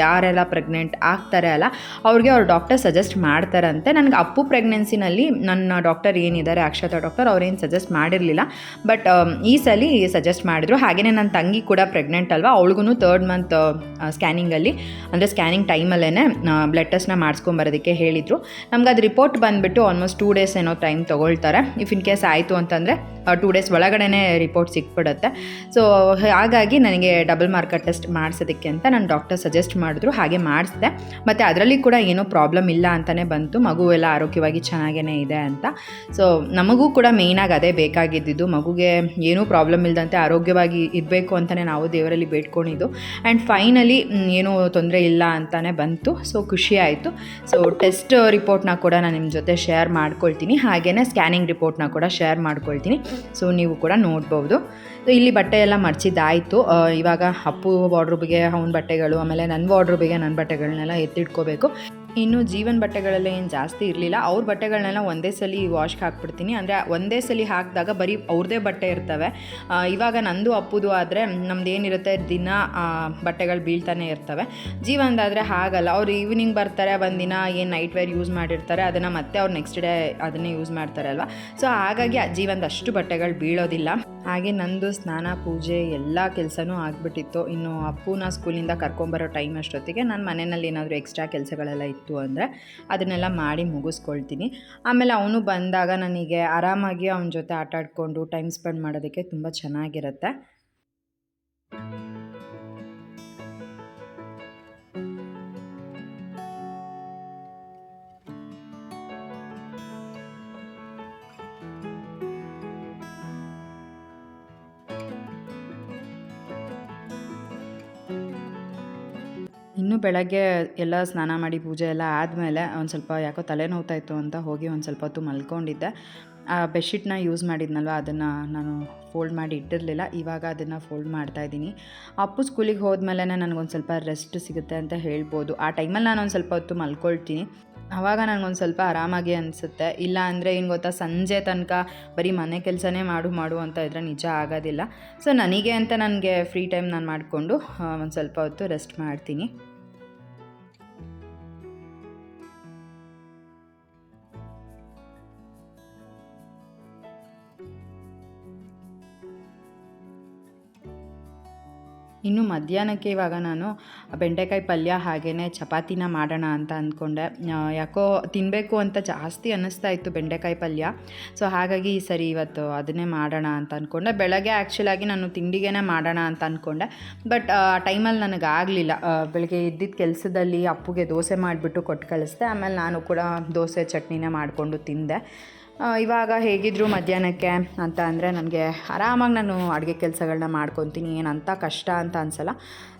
ಯಾರೆಲ್ಲ ಪ್ರೆಗ್ನೆಂಟ್ ಆಗ್ತಾರೆ ಅಲ್ಲ, ಅವ್ರಿಗೆ ಅವ್ರ ಡಾಕ್ಟರ್ ಸಜೆಸ್ಟ್ ಮಾಡ್ತಾರಂತೆ. ನನಗೆ ಅಪ್ಪು ಪ್ರೆಗ್ನೆನ್ಸಿನಲ್ಲಿ ನನ್ನ ಡಾಕ್ಟರ್ ಏನಿದ್ದಾರೆ, ಅಕ್ಷತಾ ಡಾಕ್ಟರ್ ಅವ್ರೇನು ಸಜೆಸ್ಟ್ ಮಾಡಿರಲಿಲ್ಲ. ಬಟ್ ಈ ಸಲ ಸಜೆಸ್ಟ್ ಮಾಡಿದ್ರು. ಹಾಗೆಯೇ ನನ್ನ ತಂಗಿ ಕೂಡ ಪ್ರೆಗ್ನೆಂಟ್ ಅಲ್ವಾ ಅವಳಿಗೂ ತರ್ಡ್ ಮಂತ್ ಸ್ಕ್ಯಾನಿಂಗಲ್ಲಿ ಅಂದರೆ ಸ್ಕ್ಯಾನಿಂಗ್ ಟೈಮಲ್ಲೇ ಬ್ಲಡ್ ಟೆಸ್ಟ್ನ ಮಾಡಿಸ್ಕೊಂಬರೋದಕ್ಕೆ ಹೇಳಿದರು. ನಮ್ಗೆ ಅದು ರಿಪೋರ್ಟ್ ಬಂದುಬಿಟ್ಟು ಆಲ್ಮೋಸ್ಟ್ ಟೂ ಡೇಸ್ ಏನೋ ಟೈಮ್ ತೊಗೊಳ್ತಾರೆ. ಇಫ್ ಇನ್ ಕೇಸ್ ಆಯಿತು ಅಂತಂದರೆ ಟೂ ಡೇಸ್ ಒಳಗಡೆ ರಿಪೋರ್ಟ್ ಸಿಕ್ಬಿಡುತ್ತೆ. ಸೊ ಹಾಗಾಗಿ ನನಗೆ ಡಬಲ್ ಮಾರ್ಕರ್ ಟೆಸ್ಟ್ ಮಾಡಿಸೋದಕ್ಕೆ ಅಂತ ನನ್ನ ಡಾಕ್ಟರ್ ಸಜೆಸ್ಟ್ ಮಾಡಿದ್ರು. ಹಾಗೆ ಮಾಡಿಸಿದೆ. ಮತ್ತು ಅದರಲ್ಲಿ ಕೂಡ ಏನೂ ಪ್ರಾಬ್ಲಮ್ ಇಲ್ಲ ಅಂತಲೇ ಬಂತು. ಮಗು ಎಲ್ಲ ಆರೋಗ್ಯವಾಗಿ ಚೆನ್ನಾಗೇ ಇದೆ ಅಂತ. ಸೊ ನಮಗೂ ಕೂಡ ಮೇಯ್ನಾಗಿ ಅದೇ ಬೇಕಾಗಿದ್ದಿದ್ದು. ಮಗುಗೆ ಏನೂ ಪ್ರಾಬ್ಲಮ್ ಇಲ್ಲದಂತೆ ಆರೋಗ್ಯವಾಗಿ ಇರಬೇಕು ಅಂತಲೇ ನಾವು ದೇವರಲ್ಲಿ ಬೇಡ್ಕೊಂಡಿದ್ದು. ಆ್ಯಂಡ್ ಫೈನಲಿ ಏನೂ ತೊಂದರೆ ಇಲ್ಲ ಅಂತಲೇ ಬಂತು. ಸೊ ಖುಷಿ ಆಯಿತು. ಸೊ ಟೆಸ್ಟ್ ರಿಪೋರ್ಟ್ನ ಕೂಡ ನಾನು ನಿಮ್ಮ ಜೊತೆ ಶೇರ್ ಮಾಡ್ಕೊಳ್ತೀನಿ. ಹಾಗೆಯೇ ಸ್ಕ್ಯಾನಿಂಗ್ ರಿಪೋರ್ಟ್ನ ಕೂಡ ಶೇರ್ ಮಾಡ್ಕೊಳ್ತೀನಿ. ಸೊ ನೀವು ಕೂಡ ನೋಡ್ಬೋದು. ಸೊ ಇಲ್ಲಿ ಬಟ್ಟೆ ಎಲ್ಲ ಮಡ್ಚಿದ್ದಾಯಿತು ಆ, ಇವಾಗ ಅಪ್ಪು ವಾರ್ಡ್ರೂಬಿಗೆ ಅವ್ನ ಬಟ್ಟೆಗಳು ಆಮೇಲೆ ನನ್ನ ವಾರ್ಡ್ರೂಬಿಗೆ ನನ್ನ ಬಟ್ಟೆಗಳನ್ನೆಲ್ಲ ಎತ್ತಿಟ್ಕೋಬೇಕು. ಇನ್ನು ಜೀವನ್ ಬಟ್ಟೆಗಳೆಲ್ಲ ಏನು ಜಾಸ್ತಿ ಇರಲಿಲ್ಲ. ಅವ್ರ ಬಟ್ಟೆಗಳನ್ನೆಲ್ಲ ಒಂದೇ ಸಲ ವಾಶ್ಗೆ ಹಾಕ್ಬಿಡ್ತೀನಿ. ಅಂದರೆ ಒಂದೇ ಸಲ ಹಾಕಿದಾಗ ಬರೀ ಅವ್ರದ್ದೇ ಬಟ್ಟೆ ಇರ್ತವೆ. ಇವಾಗ ನಂದು ಅಪ್ಪುದು ಆದರೆ ನಮ್ದು ಏನಿರುತ್ತೆ ದಿನ ಬಟ್ಟೆಗಳು ಬೀಳ್ತಾನೆ ಇರ್ತವೆ. ಜೀವನದಾದರೆ ಹಾಗಲ್ಲ. ಅವ್ರು ಈವ್ನಿಂಗ್ ಬರ್ತಾರೆ, ಒಂದಿನ ಏನು ನೈಟ್ ವೇರ್ ಯೂಸ್ ಮಾಡಿರ್ತಾರೆ, ಅದನ್ನು ಮತ್ತೆ ಅವ್ರು ನೆಕ್ಸ್ಟ್ ಡೇ ಅದನ್ನೇ ಯೂಸ್ ಮಾಡ್ತಾರೆ ಅಲ್ವಾ? ಸೊ ಹಾಗಾಗಿ ಜೀವನದಷ್ಟು ಬಟ್ಟೆಗಳು ಬೀಳೋದಿಲ್ಲ. ಹಾಗೆ ನಂದು ಸ್ನಾನ, ಪೂಜೆ ಎಲ್ಲ ಕೆಲಸನೂ ಆಗಿಬಿಟ್ಟಿತ್ತು. ಇನ್ನು ಅಪ್ಪುನ ಸ್ಕೂಲಿಂದ ಕರ್ಕೊಂಬರೋ ಟೈಮ್ ಅಷ್ಟೊತ್ತಿಗೆ ನಾನು ಮನೆಯಲ್ಲಿ ಏನಾದರೂ ಎಕ್ಸ್ಟ್ರಾ ಕೆಲಸಗಳೆಲ್ಲ ಇತ್ತು ಅಂದರೆ ಅದನ್ನೆಲ್ಲ ಮಾಡಿ ಮುಗಿಸ್ಕೊಳ್ತೀನಿ. ಆಮೇಲೆ ಅವನು ಬಂದಾಗ ನನಗೆ ಆರಾಮಾಗಿ ಅವನ ಜೊತೆ ಆಟ ಆಡಿಕೊಂಡು ಟೈಮ್ ಸ್ಪೆಂಡ್ ಮಾಡೋದಕ್ಕೆ ತುಂಬ ಚೆನ್ನಾಗಿರುತ್ತೆ. ಇನ್ನು ಬೆಳಗ್ಗೆ ಎಲ್ಲ ಸ್ನಾನ ಮಾಡಿ ಪೂಜೆ ಎಲ್ಲ ಆದಮೇಲೆ ಒಂದು ಸ್ವಲ್ಪ ಯಾಕೋ ತಲೆ ಇತ್ತು ಅಂತ ಹೋಗಿ ಒಂದು ಸ್ವಲ್ಪ ಹೊತ್ತು ಮಲ್ಕೊಂಡಿದ್ದೆ. ಆ ಬೆಡ್ಶೀಟ್ನ ಯೂಸ್ ಮಾಡಿದ್ನಲ್ವ, ಅದನ್ನು ನಾನು ಫೋಲ್ಡ್ ಮಾಡಿ ಇಟ್ಟಿರಲಿಲ್ಲ, ಇವಾಗ ಅದನ್ನು ಫೋಲ್ಡ್ ಮಾಡ್ತಾ ಇದ್ದೀನಿ. ಅಪ್ಪು ಸ್ಕೂಲಿಗೆ ಹೋದ್ಮೇಲೆ ನನಗೊಂದು ಸ್ವಲ್ಪ ರೆಸ್ಟ್ ಸಿಗುತ್ತೆ ಅಂತ ಹೇಳ್ಬೋದು. ಆ ಟೈಮಲ್ಲಿ ನಾನು ಒಂದು ಸ್ವಲ್ಪ ಹೊತ್ತು ಮಲ್ಕೊಳ್ತೀನಿ. ಆವಾಗ ನನಗೊಂದು ಸ್ವಲ್ಪ ಆರಾಮಾಗಿ ಅನಿಸುತ್ತೆ. ಇಲ್ಲ ಅಂದರೆ ಏನು ಗೊತ್ತಾ, ಸಂಜೆ ತನಕ ಬರೀ ಮನೆ ಕೆಲಸನೇ ಮಾಡು ಮಾಡು ಅಂತ ಇದ್ರೆ ನಿಜ ಆಗೋದಿಲ್ಲ. ಸೊ ನನಗೆ ಅಂತ ನನಗೆ ಫ್ರೀ ಟೈಮ್ ನಾನು ಮಾಡಿಕೊಂಡು ಒಂದು ಸ್ವಲ್ಪ ಹೊತ್ತು ರೆಸ್ಟ್ ಮಾಡ್ತೀನಿ. ಇನ್ನು ಮಧ್ಯಾಹ್ನಕ್ಕೆ ಇವಾಗ ನಾನು ಬೆಂಡೆಕಾಯಿ ಪಲ್ಯ ಹಾಗೇ ಚಪಾತಿನ ಮಾಡೋಣ ಅಂತ ಅಂದ್ಕೊಂಡೆ. ಯಾಕೋ ತಿನ್ನಬೇಕು ಅಂತ ಜಾಸ್ತಿ ಅನ್ನಿಸ್ತಾ ಇತ್ತು ಬೆಂಡೆಕಾಯಿ ಪಲ್ಯ. ಸೊ ಹಾಗಾಗಿ ಈ ಸರಿ ಇವತ್ತು ಅದನ್ನೇ ಮಾಡೋಣ ಅಂತ ಅಂದ್ಕೊಂಡೆ. ಬೆಳಗ್ಗೆ ಆ್ಯಕ್ಚುಲಾಗಿ ನಾನು ತಿಂಡಿಗೆನೇ ಮಾಡೋಣ ಅಂತ ಅಂದ್ಕೊಂಡೆ. ಬಟ್ ಆ ಟೈಮಲ್ಲಿ ನನಗಾಗಲಿಲ್ಲ ಬೆಳಗ್ಗೆ ಇದ್ದಿದ್ದ ಕೆಲಸದಲ್ಲಿ ಅಪ್ಪುಗೆ ದೋಸೆ ಮಾಡಿಬಿಟ್ಟು ಕೊಟ್ಟು ಕಳಿಸ್ದೆ. ಆಮೇಲೆ ನಾನು ಕೂಡ ದೋಸೆ ಚಟ್ನಿನೇ ಮಾಡಿಕೊಂಡು ತಿಂದೆ. ಇವಾಗ ಹೇಗಿದ್ರು ಮಧ್ಯಾಹ್ನಕ್ಕೆ ಅಂತ ಅಂದರೆ ನನಗೆ ಆರಾಮಾಗಿ ನಾನು ಅಡುಗೆ ಕೆಲಸಗಳನ್ನ ಮಾಡ್ಕೊತೀನಿ, ಏನಂತ ಕಷ್ಟ ಅಂತ ಅನ್ಸಲ್ಲ.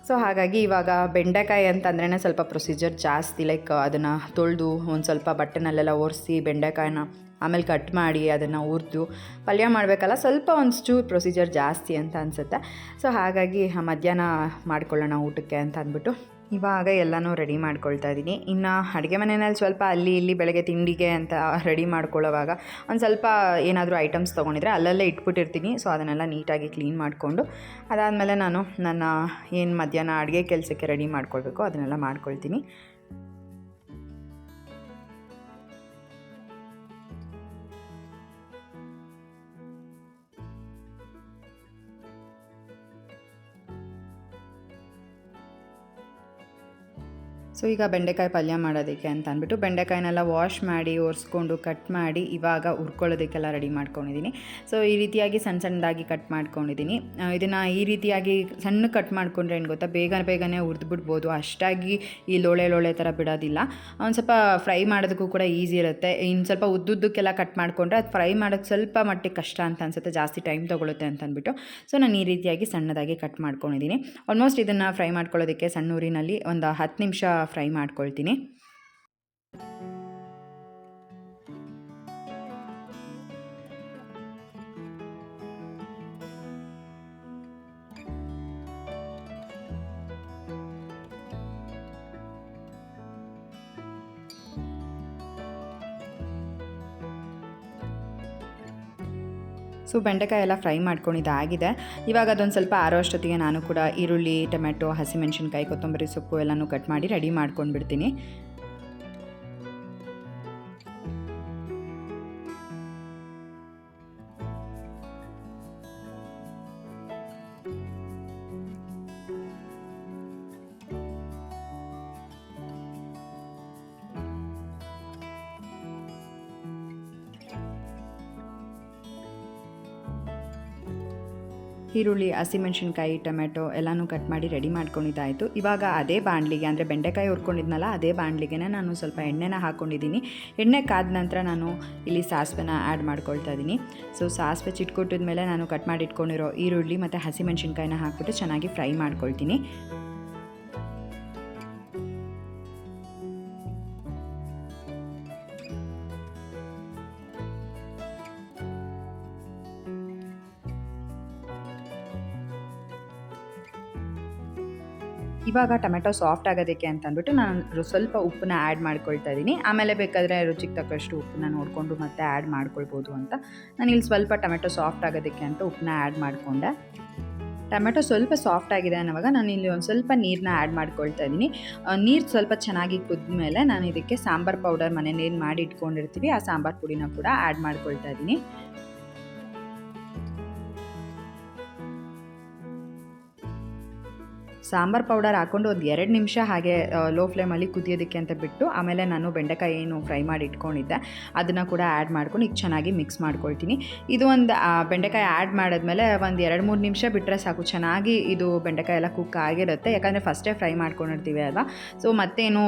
ಸೊ ಹಾಗಾಗಿ ಇವಾಗ ಬೆಂಡೆಕಾಯಿ ಅಂತಂದ್ರೇ ಸ್ವಲ್ಪ ಪ್ರೊಸೀಜರ್ ಜಾಸ್ತಿ ಲೈಕ್ ಅದನ್ನು ತೊಳೆದು ಒಂದು ಸ್ವಲ್ಪ ಬಟ್ಟೆನಲ್ಲೆಲ್ಲ ಒರೆಸಿ ಬೆಂಡೆಕಾಯಿನ ಆಮೇಲೆ ಕಟ್ ಮಾಡಿ ಅದನ್ನು ಹುರಿದು ಪಲ್ಯ ಮಾಡಬೇಕಲ್ಲ, ಸ್ವಲ್ಪ ಒಂದು ಚೂರು ಪ್ರೊಸೀಜರ್ ಜಾಸ್ತಿ ಅಂತ ಅನಿಸುತ್ತೆ. ಸೊ ಹಾಗಾಗಿ ಮಧ್ಯಾಹ್ನ ಮಾಡ್ಕೊಳ್ಳೋಣ ಊಟಕ್ಕೆ ಅಂತ ಅಂದ್ಬಿಟ್ಟು ಇವಾಗ ಎಲ್ಲನೂ ರೆಡಿ ಮಾಡ್ಕೊಳ್ತಾ ಇದ್ದೀನಿ. ಇನ್ನು ಅಡುಗೆ ಮನೆಯಲ್ಲಿ ಸ್ವಲ್ಪ ಅಲ್ಲಿ ಇಲ್ಲಿ ಬೆಳಗ್ಗೆ ತಿಂಡಿಗೆ ಅಂತ ರೆಡಿ ಮಾಡ್ಕೊಳ್ಳೋವಾಗ ಒಂದು ಸ್ವಲ್ಪ ಏನಾದರೂ ಐಟಮ್ಸ್ ತೊಗೊಂಡಿದ್ರೆ ಅಲ್ಲಲ್ಲೇ ಇಟ್ಬಿಟ್ಟಿರ್ತೀನಿ. ಸೊ ಅದನ್ನೆಲ್ಲ ನೀಟಾಗಿ ಕ್ಲೀನ್ ಮಾಡಿಕೊಂಡು ಅದಾದಮೇಲೆ ನಾನು ನನ್ನ ಏನು ಮಧ್ಯಾಹ್ನ ಅಡುಗೆ ಕೆಲಸಕ್ಕೆ ರೆಡಿ ಮಾಡ್ಕೊಳ್ಬೇಕು, ಅದನ್ನೆಲ್ಲ ಮಾಡ್ಕೊಳ್ತೀನಿ. ಸೊ ಈಗ ಬೆಂಡೆಕಾಯಿ ಪಲ್ಯ ಮಾಡೋದಕ್ಕೆ ಅಂತ ಅಂದ್ಬಿಟ್ಟು ಬೆಂಡೆಕಾಯಿನೆಲ್ಲ ವಾಶ್ ಮಾಡಿ, ಒರೆಸ್ಕೊಂಡು ಕಟ್ ಮಾಡಿ ಇವಾಗ ಹುರ್ಕೊಳ್ಳೋದಕ್ಕೆಲ್ಲ ರೆಡಿ ಮಾಡ್ಕೊಂಡಿದ್ದೀನಿ. ಸೊ ಈ ರೀತಿಯಾಗಿ ಸಣ್ಣ ಸಣ್ಣದಾಗಿ ಕಟ್ ಮಾಡ್ಕೊಂಡಿದ್ದೀನಿ. ಇದನ್ನು ಈ ರೀತಿಯಾಗಿ ಸಣ್ಣ ಕಟ್ ಮಾಡಿಕೊಂಡ್ರೆ ಏನು ಗೊತ್ತಾ? ಬೇಗ ಬೇಗನೆ ಹುರಿದ್ಬಿಡ್ಬೋದು. ಅಷ್ಟಾಗಿ ಈ ಲೋಳೆ ಲೋಳೆ ಥರ ಬಿಡೋದಿಲ್ಲ. ಒಂದು ಸ್ವಲ್ಪ ಫ್ರೈ ಮಾಡೋದಕ್ಕೂ ಕೂಡ ಈಸಿ ಇರುತ್ತೆ. ಇನ್ನು ಸ್ವಲ್ಪ ಉದ್ದುದ್ದಕ್ಕೆಲ್ಲ ಕಟ್ ಮಾಡಿಕೊಂಡ್ರೆ ಅದು ಫ್ರೈ ಮಾಡೋಕ್ಕೆ ಸ್ವಲ್ಪ ಮಟ್ಟಿಗೆ ಕಷ್ಟ ಅಂತ ಅನ್ಸುತ್ತೆ. ಜಾಸ್ತಿ ಟೈಮ್ ತೊಗೊಳುತ್ತೆ ಅಂತ ಅಂದ್ಬಿಟ್ಟು. ಸೊ ನಾನು ಈ ರೀತಿಯಾಗಿ ಸಣ್ಣದಾಗಿ ಕಟ್ ಮಾಡ್ಕೊಂಡಿದ್ದೀನಿ. ಆಲ್ಮೋಸ್ಟ್ ಇದನ್ನು ಫ್ರೈ ಮಾಡ್ಕೊಳ್ಳೋದಕ್ಕೆ ಸಣ್ಣ ಊರಿನಲ್ಲಿ ಒಂದು ಹತ್ತು ನಿಮಿಷ ಫ್ರೈ ಮಾಡ್ಕೊಳ್ತೀನಿ. ಸೊ ಬೆಂಡೆಕಾಯಿ ಎಲ್ಲ ಫ್ರೈ ಮಾಡ್ಕೊಂಡಿದ್ದಾಗಿದೆ ಇವಾಗ ಅದೊಂದು ಸ್ವಲ್ಪ ಆರೋ ಅಷ್ಟೊತ್ತಿಗೆ ನಾನು ಕೂಡ ಈರುಳ್ಳಿ ಟೊಮೆಟೊ ಹಸಿಮೆಣಸಿನ್ಕಾಯಿ, ಕೊತ್ತಂಬರಿ ಸೊಪ್ಪು ಎಲ್ಲನೂ ಕಟ್ ಮಾಡಿ ರೆಡಿ ಮಾಡ್ಕೊಂಡು ಬಿಡ್ತೀನಿ ಈರುಳ್ಳಿ, ಹಸಿಮೆಣಸಿನ್ಕಾಯಿ ಟೊಮೆಟೊ ಎಲ್ಲನೂ ಕಟ್ ಮಾಡಿ ರೆಡಿ ಮಾಡ್ಕೊಂಡಿದ್ದಾಯಿತು. ಇವಾಗ ಅದೇ ಬಾಣಲಿಗೆ, ಅಂದರೆ ಬೆಂಡೆಕಾಯಿ ಹುರ್ಕೊಂಡಿದ್ನಲ್ಲ, ಅದೇ ಬಾಣಲಿಗೆ ನಾನು ಸ್ವಲ್ಪ ಎಣ್ಣೆನ ಹಾಕ್ಕೊಂಡಿದ್ದೀನಿ ಎಣ್ಣೆ ಕಾದ ನಂತರ ನಾನು ಇಲ್ಲಿ ಸಾಸಿವೆನ ಆ್ಯಡ್ ಮಾಡ್ಕೊಳ್ತಾ ಇದ್ದೀನಿ ಸೊ ಸಾಸಿವೆ ಚಿಟ್ಕೊಟ್ಟಿದ ಮೇಲೆ ನಾನು ಕಟ್ ಮಾಡಿ ಇಟ್ಕೊಂಡಿರೋ ಈರುಳ್ಳಿ ಮತ್ತು ಹಸಿಮೆಣ್ಸಿನ್ಕಾಯಿನ ಹಾಕ್ಬಿಟ್ಟು ಚೆನ್ನಾಗಿ ಫ್ರೈ ಮಾಡ್ಕೊಳ್ತೀನಿ. ಇವಾಗ ಟೊಮೆಟೊ ಸಾಫ್ಟ್ ಆಗೋದಕ್ಕೆ ಅಂತ ಅಂದ್ಬಿಟ್ಟು ನಾನು ಸ್ವಲ್ಪ ಉಪ್ಪನ್ನ ಆ್ಯಡ್ ಮಾಡ್ಕೊಳ್ತಾ ಇದ್ದೀನಿ. ಆಮೇಲೆ ಬೇಕಾದರೆ ರುಚಿಗೆ ತಕ್ಕಷ್ಟು ಉಪ್ಪನ್ನ ನೋಡಿಕೊಂಡು ಮತ್ತೆ ಆ್ಯಡ್ ಮಾಡ್ಕೊಳ್ಬೋದು ಅಂತ. ನಾನು ಇಲ್ಲಿ ಸ್ವಲ್ಪ ಟೊಮೆಟೊ ಸಾಫ್ಟ್ ಆಗೋದಕ್ಕೆ ಅಂತ ಉಪ್ಪನ್ನ ಆ್ಯಡ್ ಮಾಡಿಕೊಂಡೆ. ಟೊಮೆಟೊ ಸ್ವಲ್ಪ ಸಾಫ್ಟ್ ಆಗಿದೆ ಅನ್ನೋವಾಗ ನಾನು ಇಲ್ಲಿ ಒಂದು ಸ್ವಲ್ಪ ನೀರನ್ನ ಆ್ಯಡ್ ಮಾಡ್ಕೊಳ್ತಾ ಇದ್ದೀನಿ. ನೀರು ಸ್ವಲ್ಪ ಚೆನ್ನಾಗಿ ಕುದ್ಮೇಲೆ ನಾನು ಇದಕ್ಕೆ ಸಾಂಬಾರ್ ಪೌಡರ್ ಮನೇಲಿ ಏನು ಮಾಡಿ ಇಟ್ಕೊಂಡಿರ್ತೀವಿ ಆ ಸಾಂಬಾರ್ ಪುಡಿನ ಕೂಡ ಆ್ಯಡ್ ಮಾಡ್ಕೊಳ್ತಾ ಇದ್ದೀನಿ. ಸಾಂಬಾರ್ ಪೌಡರ್ ಹಾಕ್ಕೊಂಡು ಒಂದು ಎರಡು ನಿಮಿಷ ಹಾಗೆ ಲೋ ಫ್ಲೇಮಲ್ಲಿ ಕುದಿಯೋದಕ್ಕೆ ಅಂತ ಬಿಟ್ಟು, ಆಮೇಲೆ ನಾನು ಬೆಂಡೆಕಾಯಿ ಏನು ಫ್ರೈ ಮಾಡಿ ಇಟ್ಕೊಂಡಿದ್ದೆ. ಅದನ್ನು ಕೂಡ ಆ್ಯಡ್ ಮಾಡ್ಕೊಂಡು ಈಗ ಚೆನ್ನಾಗಿ ಮಿಕ್ಸ್ ಮಾಡ್ಕೊಳ್ತೀನಿ. ಇದು ಒಂದು ಬೆಂಡೆಕಾಯಿ ಆ್ಯಡ್ ಮಾಡಿದ್ಮೇಲೆ ಒಂದು ಎರಡು ಮೂರು ನಿಮಿಷ ಬಿಟ್ಟರೆ ಸಾಕು. ಚೆನ್ನಾಗಿ ಇದು ಬೆಂಡೆಕಾಯಿ ಎಲ್ಲ ಕುಕ್ ಆಗಿರುತ್ತೆ. ಯಾಕಂದರೆ ಫಸ್ಟೇ ಫ್ರೈ ಮಾಡ್ಕೊಂಡಿರ್ತೀವಿ ಅಲ್ವಾ? ಸೊ ಮತ್ತೇನು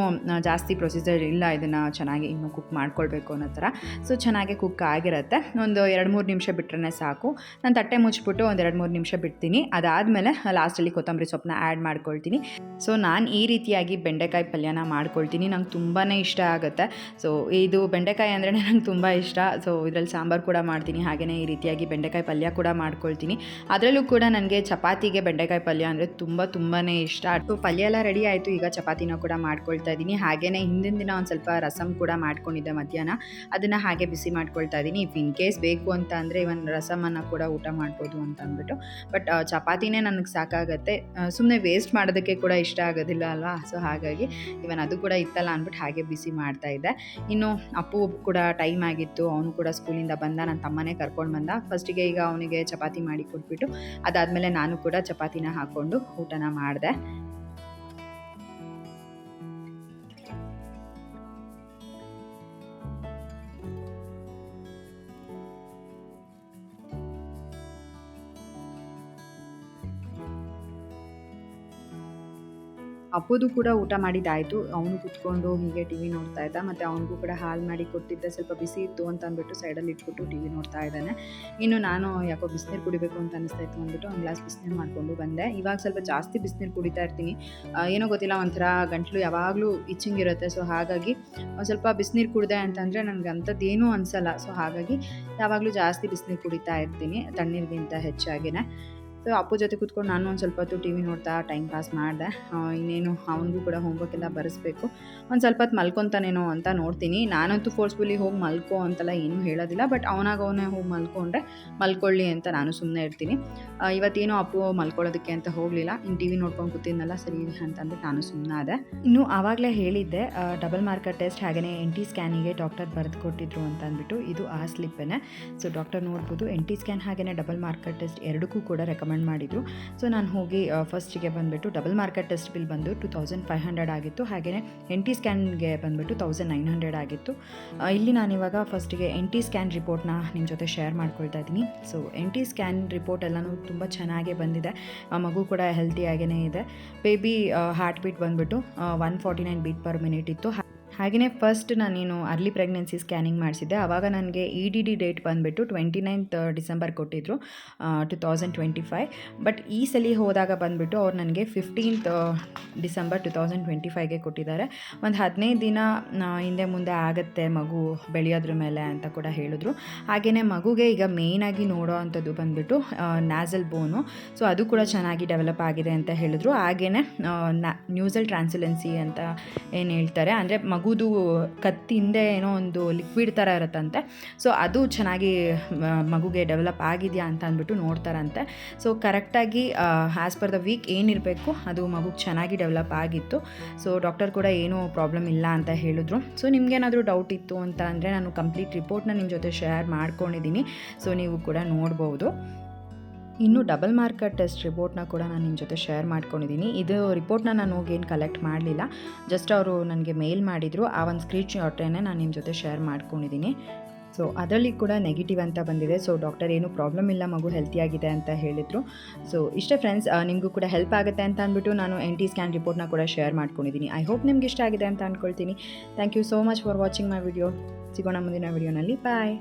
ಜಾಸ್ತಿ ಪ್ರೊಸೀಜರ್ ಇಲ್ಲ ಇದನ್ನು ಚೆನ್ನಾಗಿ ಇನ್ನೂ ಕುಕ್ ಮಾಡ್ಕೊಳ್ಬೇಕು ಅನ್ನೋ ಥರ. ಸೊ ಚೆನ್ನಾಗಿ ಕುಕ್ ಆಗಿರುತ್ತೆ. ಒಂದು ಎರಡು ಮೂರು ನಿಮಿಷ ಬಿಟ್ಟರೆ ಸಾಕು. ನಾನು ತಟ್ಟೆ ಮುಚ್ಚಿಬಿಟ್ಟು ಒಂದು ಎರಡು ಮೂರು ನಿಮಿಷ ಬಿಡ್ತೀನಿ. ಅದಾದಮೇಲೆ ಲಾಸ್ಟಲ್ಲಿ ಕೊತ್ತಂಬರಿ ಸೊಪ್ಪನ್ನ ಆ್ಯಡ್ ಮಾಡ್ಕೊಳ್ತೀನಿ. ಸೊ ನಾನು ಈ ರೀತಿಯಾಗಿ ಬೆಂಡೆಕಾಯಿ ಪಲ್ಯನ ಮಾಡ್ಕೊಳ್ತೀನಿ. ನಂಗೆ ತುಂಬಾ ಇಷ್ಟ ಆಗುತ್ತೆ. ಸೊ ಇದು ಬೆಂಡೆಕಾಯಿ ಅಂದರೆ ನಂಗೆ ತುಂಬ ಇಷ್ಟ. ಸೊ ಇದರಲ್ಲಿ ಸಾಂಬಾರು ಕೂಡ ಮಾಡ್ತೀನಿ. ಹಾಗೆಯೇ ಈ ರೀತಿಯಾಗಿ ಬೆಂಡೆಕಾಯಿ ಪಲ್ಯ ಕೂಡ ಮಾಡ್ಕೊಳ್ತೀನಿ. ಅದರಲ್ಲೂ ಕೂಡ ನನಗೆ ಚಪಾತಿಗೆ ಬೆಂಡೆಕಾಯಿ ಪಲ್ಯ ಅಂದರೆ ತುಂಬ ತುಂಬಾ ಇಷ್ಟ. ಸೊ ಪಲ್ಯ ಎಲ್ಲ ರೆಡಿ ಆಯಿತು. ಈಗ ಚಪಾತಿನ ಕೂಡ ಮಾಡ್ಕೊಳ್ತಾ ಇದ್ದೀನಿ ಹಾಗೆಯೇ ಹಿಂದಿನ ದಿನ ಒಂದು ಸ್ವಲ್ಪ ರಸಮ್ ಕೂಡ ಮಾಡ್ಕೊಂಡಿದ್ದೆ ಮಧ್ಯಾಹ್ನ. ಅದನ್ನು ಹಾಗೆ ಬಿಸಿ ಮಾಡ್ಕೊಳ್ತಾ ಇದ್ದೀನಿ ಇಫ್ ಇನ್ ಕೇಸ್ ಬೇಕು ಅಂತ ಅಂದರೆ ಇವನ್ ರಸಮನ್ನು ಕೂಡ ಊಟ ಮಾಡ್ಬೋದು ಅಂತ ಅಂದ್ಬಿಟ್ಟು. ಬಟ್ ಚಪಾತಿನೇ ನನಗೆ ಸಾಕಾಗತ್ತೆ. ಸುಮ್ಮನೆ ವೇಸ್ಟ್ ಮಾಡೋದಕ್ಕೆ ಕೂಡ ಇಷ್ಟ ಆಗೋದಿಲ್ಲ ಅಲ್ವಾ? ಸೊ ಹಾಗಾಗಿ ಇವನ್ ಅದು ಕೂಡ ಇತ್ತಲ್ಲ ಅಂದ್ಬಿಟ್ಟು ಹಾಗೆ ಬಿಸಿ ಮಾಡ್ತಾ ಇದ್ದೆ. ಇನ್ನು ಅಪ್ಪು ಕೂಡ ಟೈಮ್ ಆಗಿತ್ತು. ಅವನು ಕೂಡ ಸ್ಕೂಲಿಂದ ಬಂದ. ನನ್ನ ತಮ್ಮನೇ ಕರ್ಕೊಂಡು ಬಂದ. ಫಸ್ಟಿಗೆ ಈಗ ಅವನಿಗೆ ಚಪಾತಿ ಮಾಡಿ ಕೊಟ್ಬಿಟ್ಟು ಅದಾದಮೇಲೆ ನಾನು ಕೂಡ ಚಪಾತಿನ ಹಾಕ್ಕೊಂಡು ಊಟನ ಮಾಡಿದೆ. ಅಪ್ಪುದು ಕೂಡ ಊಟ ಮಾಡಿದ್ದಾಯಿತು. ಅವನು ಕುತ್ಕೊಂಡು ಹೀಗೆ ಟಿ ವಿ ನೋಡ್ತಾ ಇದ್ದ. ಮತ್ತು ಅವನಿಗೂ ಕೂಡ ಹಾಲು ಮಾಡಿ ಕೊಟ್ಟಿದ್ದೆ. ಸ್ವಲ್ಪ ಬಿಸಿ ಇತ್ತು ಅಂತ ಅಂದ್ಬಿಟ್ಟು ಸೈಡಲ್ಲಿ ಇಟ್ಬಿಟ್ಟು ಟಿ ವಿ ನೋಡ್ತಾ ಇದ್ದಾನೆ. ಇನ್ನು ನಾನು ಯಾಕೋ ಬಿಸಿನೀರು ಕುಡಿಬೇಕು ಅಂತ ಅನಿಸ್ತಾ ಇತ್ತು ಅಂದ್ಬಿಟ್ಟು ಒಂದು ಗ್ಲಾಸ್ ಬಿಸಿನೀರು ಮಾಡಿಕೊಂಡು ಬಂದೆ. ಇವಾಗ ಸ್ವಲ್ಪ ಜಾಸ್ತಿ ಬಿಸಿನೀರು ಕುಡಿತಾ ಇರ್ತೀನಿ. ಏನೋ ಗೊತ್ತಿಲ್ಲ, ಒಂಥರ ಗಂಟ್ಲು ಯಾವಾಗಲೂ ಇಚ್ಚಿಂಗ್ ಇರುತ್ತೆ. ಸೊ ಹಾಗಾಗಿ ಒಂದು ಸ್ವಲ್ಪ ಬಿಸಿನೀರು ಕುಡಿದೆ ಅಂತಂದರೆ ನನಗೆ ಅಂಥದ್ದೇನೂ ಅನಿಸಲ್ಲ. ಸೊ ಹಾಗಾಗಿ ಯಾವಾಗಲೂ ಜಾಸ್ತಿ ಬಿಸಿನೀರು ಕುಡಿತಾ ಇರ್ತೀನಿ. ತಣ್ಣೀರಿಗಿಂತ ಹೆಚ್ಚಾಗಿನೇ. ಸೊ ಅಪ್ಪು ಜೊತೆ ಕೂತ್ಕೊಂಡು ನಾನು ಒಂದು ಸ್ವಲ್ಪ ಹೊತ್ತು ಟಿ ವಿ ನೋಡ್ತಾ ಟೈಮ್ ಪಾಸ್ ಮಾಡಿದೆ. ಇನ್ನೇನು ಅವನಿಗೂ ಕೂಡ ಹೋಮ್ವರ್ಕ್ ಎಲ್ಲ ಬರೆಸ್ಬೇಕು. ಒಂದು ಸ್ವಲ್ಪ ಹೊತ್ತು ಮಲ್ಕೊತಾನೇನೋ ಅಂತ ನೋಡ್ತೀನಿ. ನಾನಂತೂ ಫೋರ್ಸ್ಫುಲಿ ಹೋಗಿ ಮಲ್ಕೋ ಅಂತೆಲ್ಲ ಏನೂ ಹೇಳೋದಿಲ್ಲ. ಬಟ್ ಅವನಾಗ ಅವನೇ ಹೋಗಿ ಮಲ್ಕೊಂಡ್ರೆ ಮಲ್ಕೊಳ್ಳಿ ಅಂತ ನಾನು ಸುಮ್ಮನೆ ಇರ್ತೀನಿ. ಇವತ್ತೇನೋ ಅಪ್ಪು ಮಲ್ಕೊಳ್ಳೋದಕ್ಕೆ ಅಂತ ಹೋಗಲಿಲ್ಲ. ಇನ್ನು ಟಿ ವಿ ನೋಡ್ಕೊಂಡು ಕೂತಿದ್ನಲ್ಲ, ಸರಿ ಅಂತಂದ್ಬಿಟ್ಟು ನಾನು ಸುಮ್ಮನೆ ಸುಮ್ಮನಾದೆ ಇನ್ನು ಆವಾಗಲೇ ಹೇಳಿದ್ದೆ ಡಬಲ್ ಮಾರ್ಕರ್ ಟೆಸ್ಟ್ ಹಾಗೆಯೇ ಎನ್ ಟಿ ಸ್ಕ್ಯಾನಿಗೆ ಡಾಕ್ಟರ್ ಬರೆದು ಕೊಟ್ಟಿದ್ರು ಅಂತ ಅಂದ್ಬಿಟ್ಟು ಇದು ಆ ಸ್ಲಿಪ್ಪೇನೆ ಸೊ ಡಾಕ್ಟರ್ ನೋಡ್ಬೋದು ಎನ್ ಟಿ ಸ್ಕ್ಯಾನ್ ಹಾಗೆಯೇ ಡಬಲ್ ಮಾರ್ಕರ್ ಟೆಸ್ಟ್ ಎರಡಕ್ಕೂ ಕೂಡ ರೆಕಮೆಂಡ್ ಮಾಡಿದರು ಸೊ ನಾನು ಹೋಗಿ ಫಸ್ಟಿಗೆ ಬಂದುಬಿಟ್ಟು ಡಬಲ್ ಮಾರ್ಕೆಟ್ ಟೆಸ್ಟ್ ಬಿಲ್ ಬಂದು ಟು ತೌಸಂಡ್ ಫೈವ್ ಹಂಡ್ರೆಡ್ ಆಗಿತ್ತು. ಹಾಗೆಯೇ ಎನ್ ಟಿ ಸ್ಕ್ಯಾನ್ಗೆ ಬಂದುಬಿಟ್ಟು ತೌಸಂಡ್ ನೈನ್ ಹಂಡ್ರೆಡ್ ಆಗಿತ್ತು. ಇಲ್ಲಿ ನಾನಿವಾಗ ಫಸ್ಟಿಗೆ ಎನ್ ಟಿ ಸ್ಕ್ಯಾನ್ ರಿಪೋರ್ಟ್ನ ನಿಮ್ಮ ಜೊತೆ ಶೇರ್ ಮಾಡ್ಕೊಳ್ತಾ ಇದ್ದೀನಿ. So N T scan report ಎಲ್ಲನೂ ತುಂಬ ಚೆನ್ನಾಗೇ ಬಂದಿದೆ. ಆ, ಮಗು ಕೂಡ ಹೆಲ್ತಿಯಾಗೇ ಇದೆ. ಬೇಬಿ ಹಾರ್ಟ್ ಬೀಟ್ ಬಂದುಬಿಟ್ಟು one forty nine beat per minute ಇತ್ತು. ಹಾಗೆಯೇ ಫಸ್ಟ್ ನಾನೇನು ಅರ್ಲಿ ಪ್ರೆಗ್ನೆನ್ಸಿ ಸ್ಕ್ಯಾನಿಂಗ್ ಮಾಡಿಸಿದ್ದೆ. ಆವಾಗ ನನಗೆ ಇ ಡಿ ಡಿ ಡೇಟ್ ಬಂದುಬಿಟ್ಟು ಟ್ವೆಂಟಿ ನೈನ್ತ್ ಡಿಸೆಂಬರ್ ಕೊಟ್ಟಿದ್ದರು two thousand twenty five but ಈ ಸಲ ಹೋದಾಗ ಬಂದುಬಿಟ್ಟು ಅವ್ರು ನನಗೆ fifteenth December two thousand twenty ಫೈವ್ಗೆ ಕೊಟ್ಟಿದ್ದಾರೆ. ಒಂದು ಹದಿನೈದು ದಿನ ಹಿಂದೆ ಮುಂದೆ ಆಗುತ್ತೆ ಮಗು ಬೆಳೆಯೋದ್ರ ಮೇಲೆ ಅಂತ ಕೂಡ ಹೇಳಿದ್ರು. ಹಾಗೆಯೇ ಮಗುಗೆ ಈಗ ಮೇಯ್ನಾಗಿ ನೋಡೋ ಅಂಥದ್ದು ಬಂದುಬಿಟ್ಟು ನ್ಯಾಸಲ್ ಬೋನು ಸೊ ಅದು ಕೂಡ ಚೆನ್ನಾಗಿ ಡೆವಲಪ್ ಆಗಿದೆ ಅಂತ ಹೇಳಿದ್ರು. ಹಾಗೆಯೇ ನ್ಯೂಸಲ್ ಟ್ರಾನ್ಸುಲೆನ್ಸಿ ಅಂತ ಏನು ಹೇಳ್ತಾರೆ, ಅಂದರೆ ಮಗು ಮಗುದು ಕತ್ತಿಂದೆ ಏನೋ ಒಂದು ಲಿಕ್ವಿಡ್ ಥರ ಇರುತ್ತಂತೆ. ಸೊ ಅದು ಚೆನ್ನಾಗಿ ಮಗುಗೆ ಡೆವಲಪ್ ಆಗಿದೆಯಾ ಅಂತ ಅಂದ್ಬಿಟ್ಟು ನೋಡ್ತಾರಂತೆ. ಸೊ ಕರೆಕ್ಟಾಗಿ ಆ್ಯಸ್ ಪರ್ ದ ವೀಕ್ ಏನಿರಬೇಕು, ಅದು ಮಗುಗೆ ಚೆನ್ನಾಗಿ ಡೆವಲಪ್ ಆಗಿತ್ತು. ಸೊ ಡಾಕ್ಟರ್ ಕೂಡ ಏನೂ ಪ್ರಾಬ್ಲಮ್ ಇಲ್ಲ ಅಂತ ಹೇಳಿದ್ರು. ಸೊ ನಿಮ್ಗೇನಾದರೂ ಡೌಟ್ ಇತ್ತು ಅಂತ ಅಂದರೆ ನಾನು ಕಂಪ್ಲೀಟ್ ರಿಪೋರ್ಟ್ನ ನಿಮ್ಮ ಜೊತೆ ಶೇರ್ ಮಾಡ್ಕೊಂಡಿದ್ದೀನಿ. ಸೊ ನೀವು ಕೂಡ ನೋಡ್ಬೋದು. ಇನ್ನು ಡಬಲ್ ಮಾರ್ಕರ್ ಟೆಸ್ಟ್ ರಿಪೋರ್ಟ್ನ ಕೂಡ ನಾನು ನಿಮ್ಮ ಜೊತೆ ಶೇರ್ ಮಾಡ್ಕೊಂಡಿದ್ದೀನಿ ಇದು ರಿಪೋರ್ಟ್ನ ನಾನು ಹೋಗೇನು ಕಲೆಕ್ಟ್ ಮಾಡಲಿಲ್ಲ. ಜಸ್ಟ್ ಅವರು ನನಗೆ ಮೇಲ್ ಮಾಡಿದರು. ಆ ಒಂದು ಸ್ಕ್ರೀನ್ ಶಾಟನ್ನೇ ನಾನು ನಿಮ್ಮ ಜೊತೆ ಶೇರ್ ಮಾಡ್ಕೊಂಡಿದ್ದೀನಿ ಸೊ ಅದರಲ್ಲಿ ಕೂಡ ನೆಗೆಟಿವ್ ಅಂತ ಬಂದಿದೆ. ಸೊ ಡಾಕ್ಟರ್ ಏನು ಪ್ರಾಬ್ಲಮ್ ಇಲ್ಲ, ಮಗು ಹೆಲ್ತಿಯಾಗಿದೆ ಅಂತ ಹೇಳಿದರು. ಸೊ ಇಷ್ಟೇ ಫ್ರೆಂಡ್ಸ್ ನಿಮಗೂ ಕೂಡ ಹೆಲ್ಪ್ ಆಗುತ್ತೆ ಅಂತ ಅಂದ್ಬಿಟ್ಟು ನಾನು ಎನ್ ಟಿ ಸ್ಕ್ಯಾನ್ ರಿಪೋರ್ಟ್ನ ಕೂಡ ಶೇರ್ ಮಾಡ್ಕೊಂಡಿದ್ದೀನಿ ಐ ಹೋಪ್ ನಿಮ್ಗೆ ಇಷ್ಟ ಆಗಿದೆ ಅಂತ ಅಂದ್ಕೊಳ್ತೀನಿ thank you so much for watching my video ಸಿಗೋಣ ಮುಂದಿನ ವಿಡಿಯೋನಲ್ಲಿ ಬಾಯ್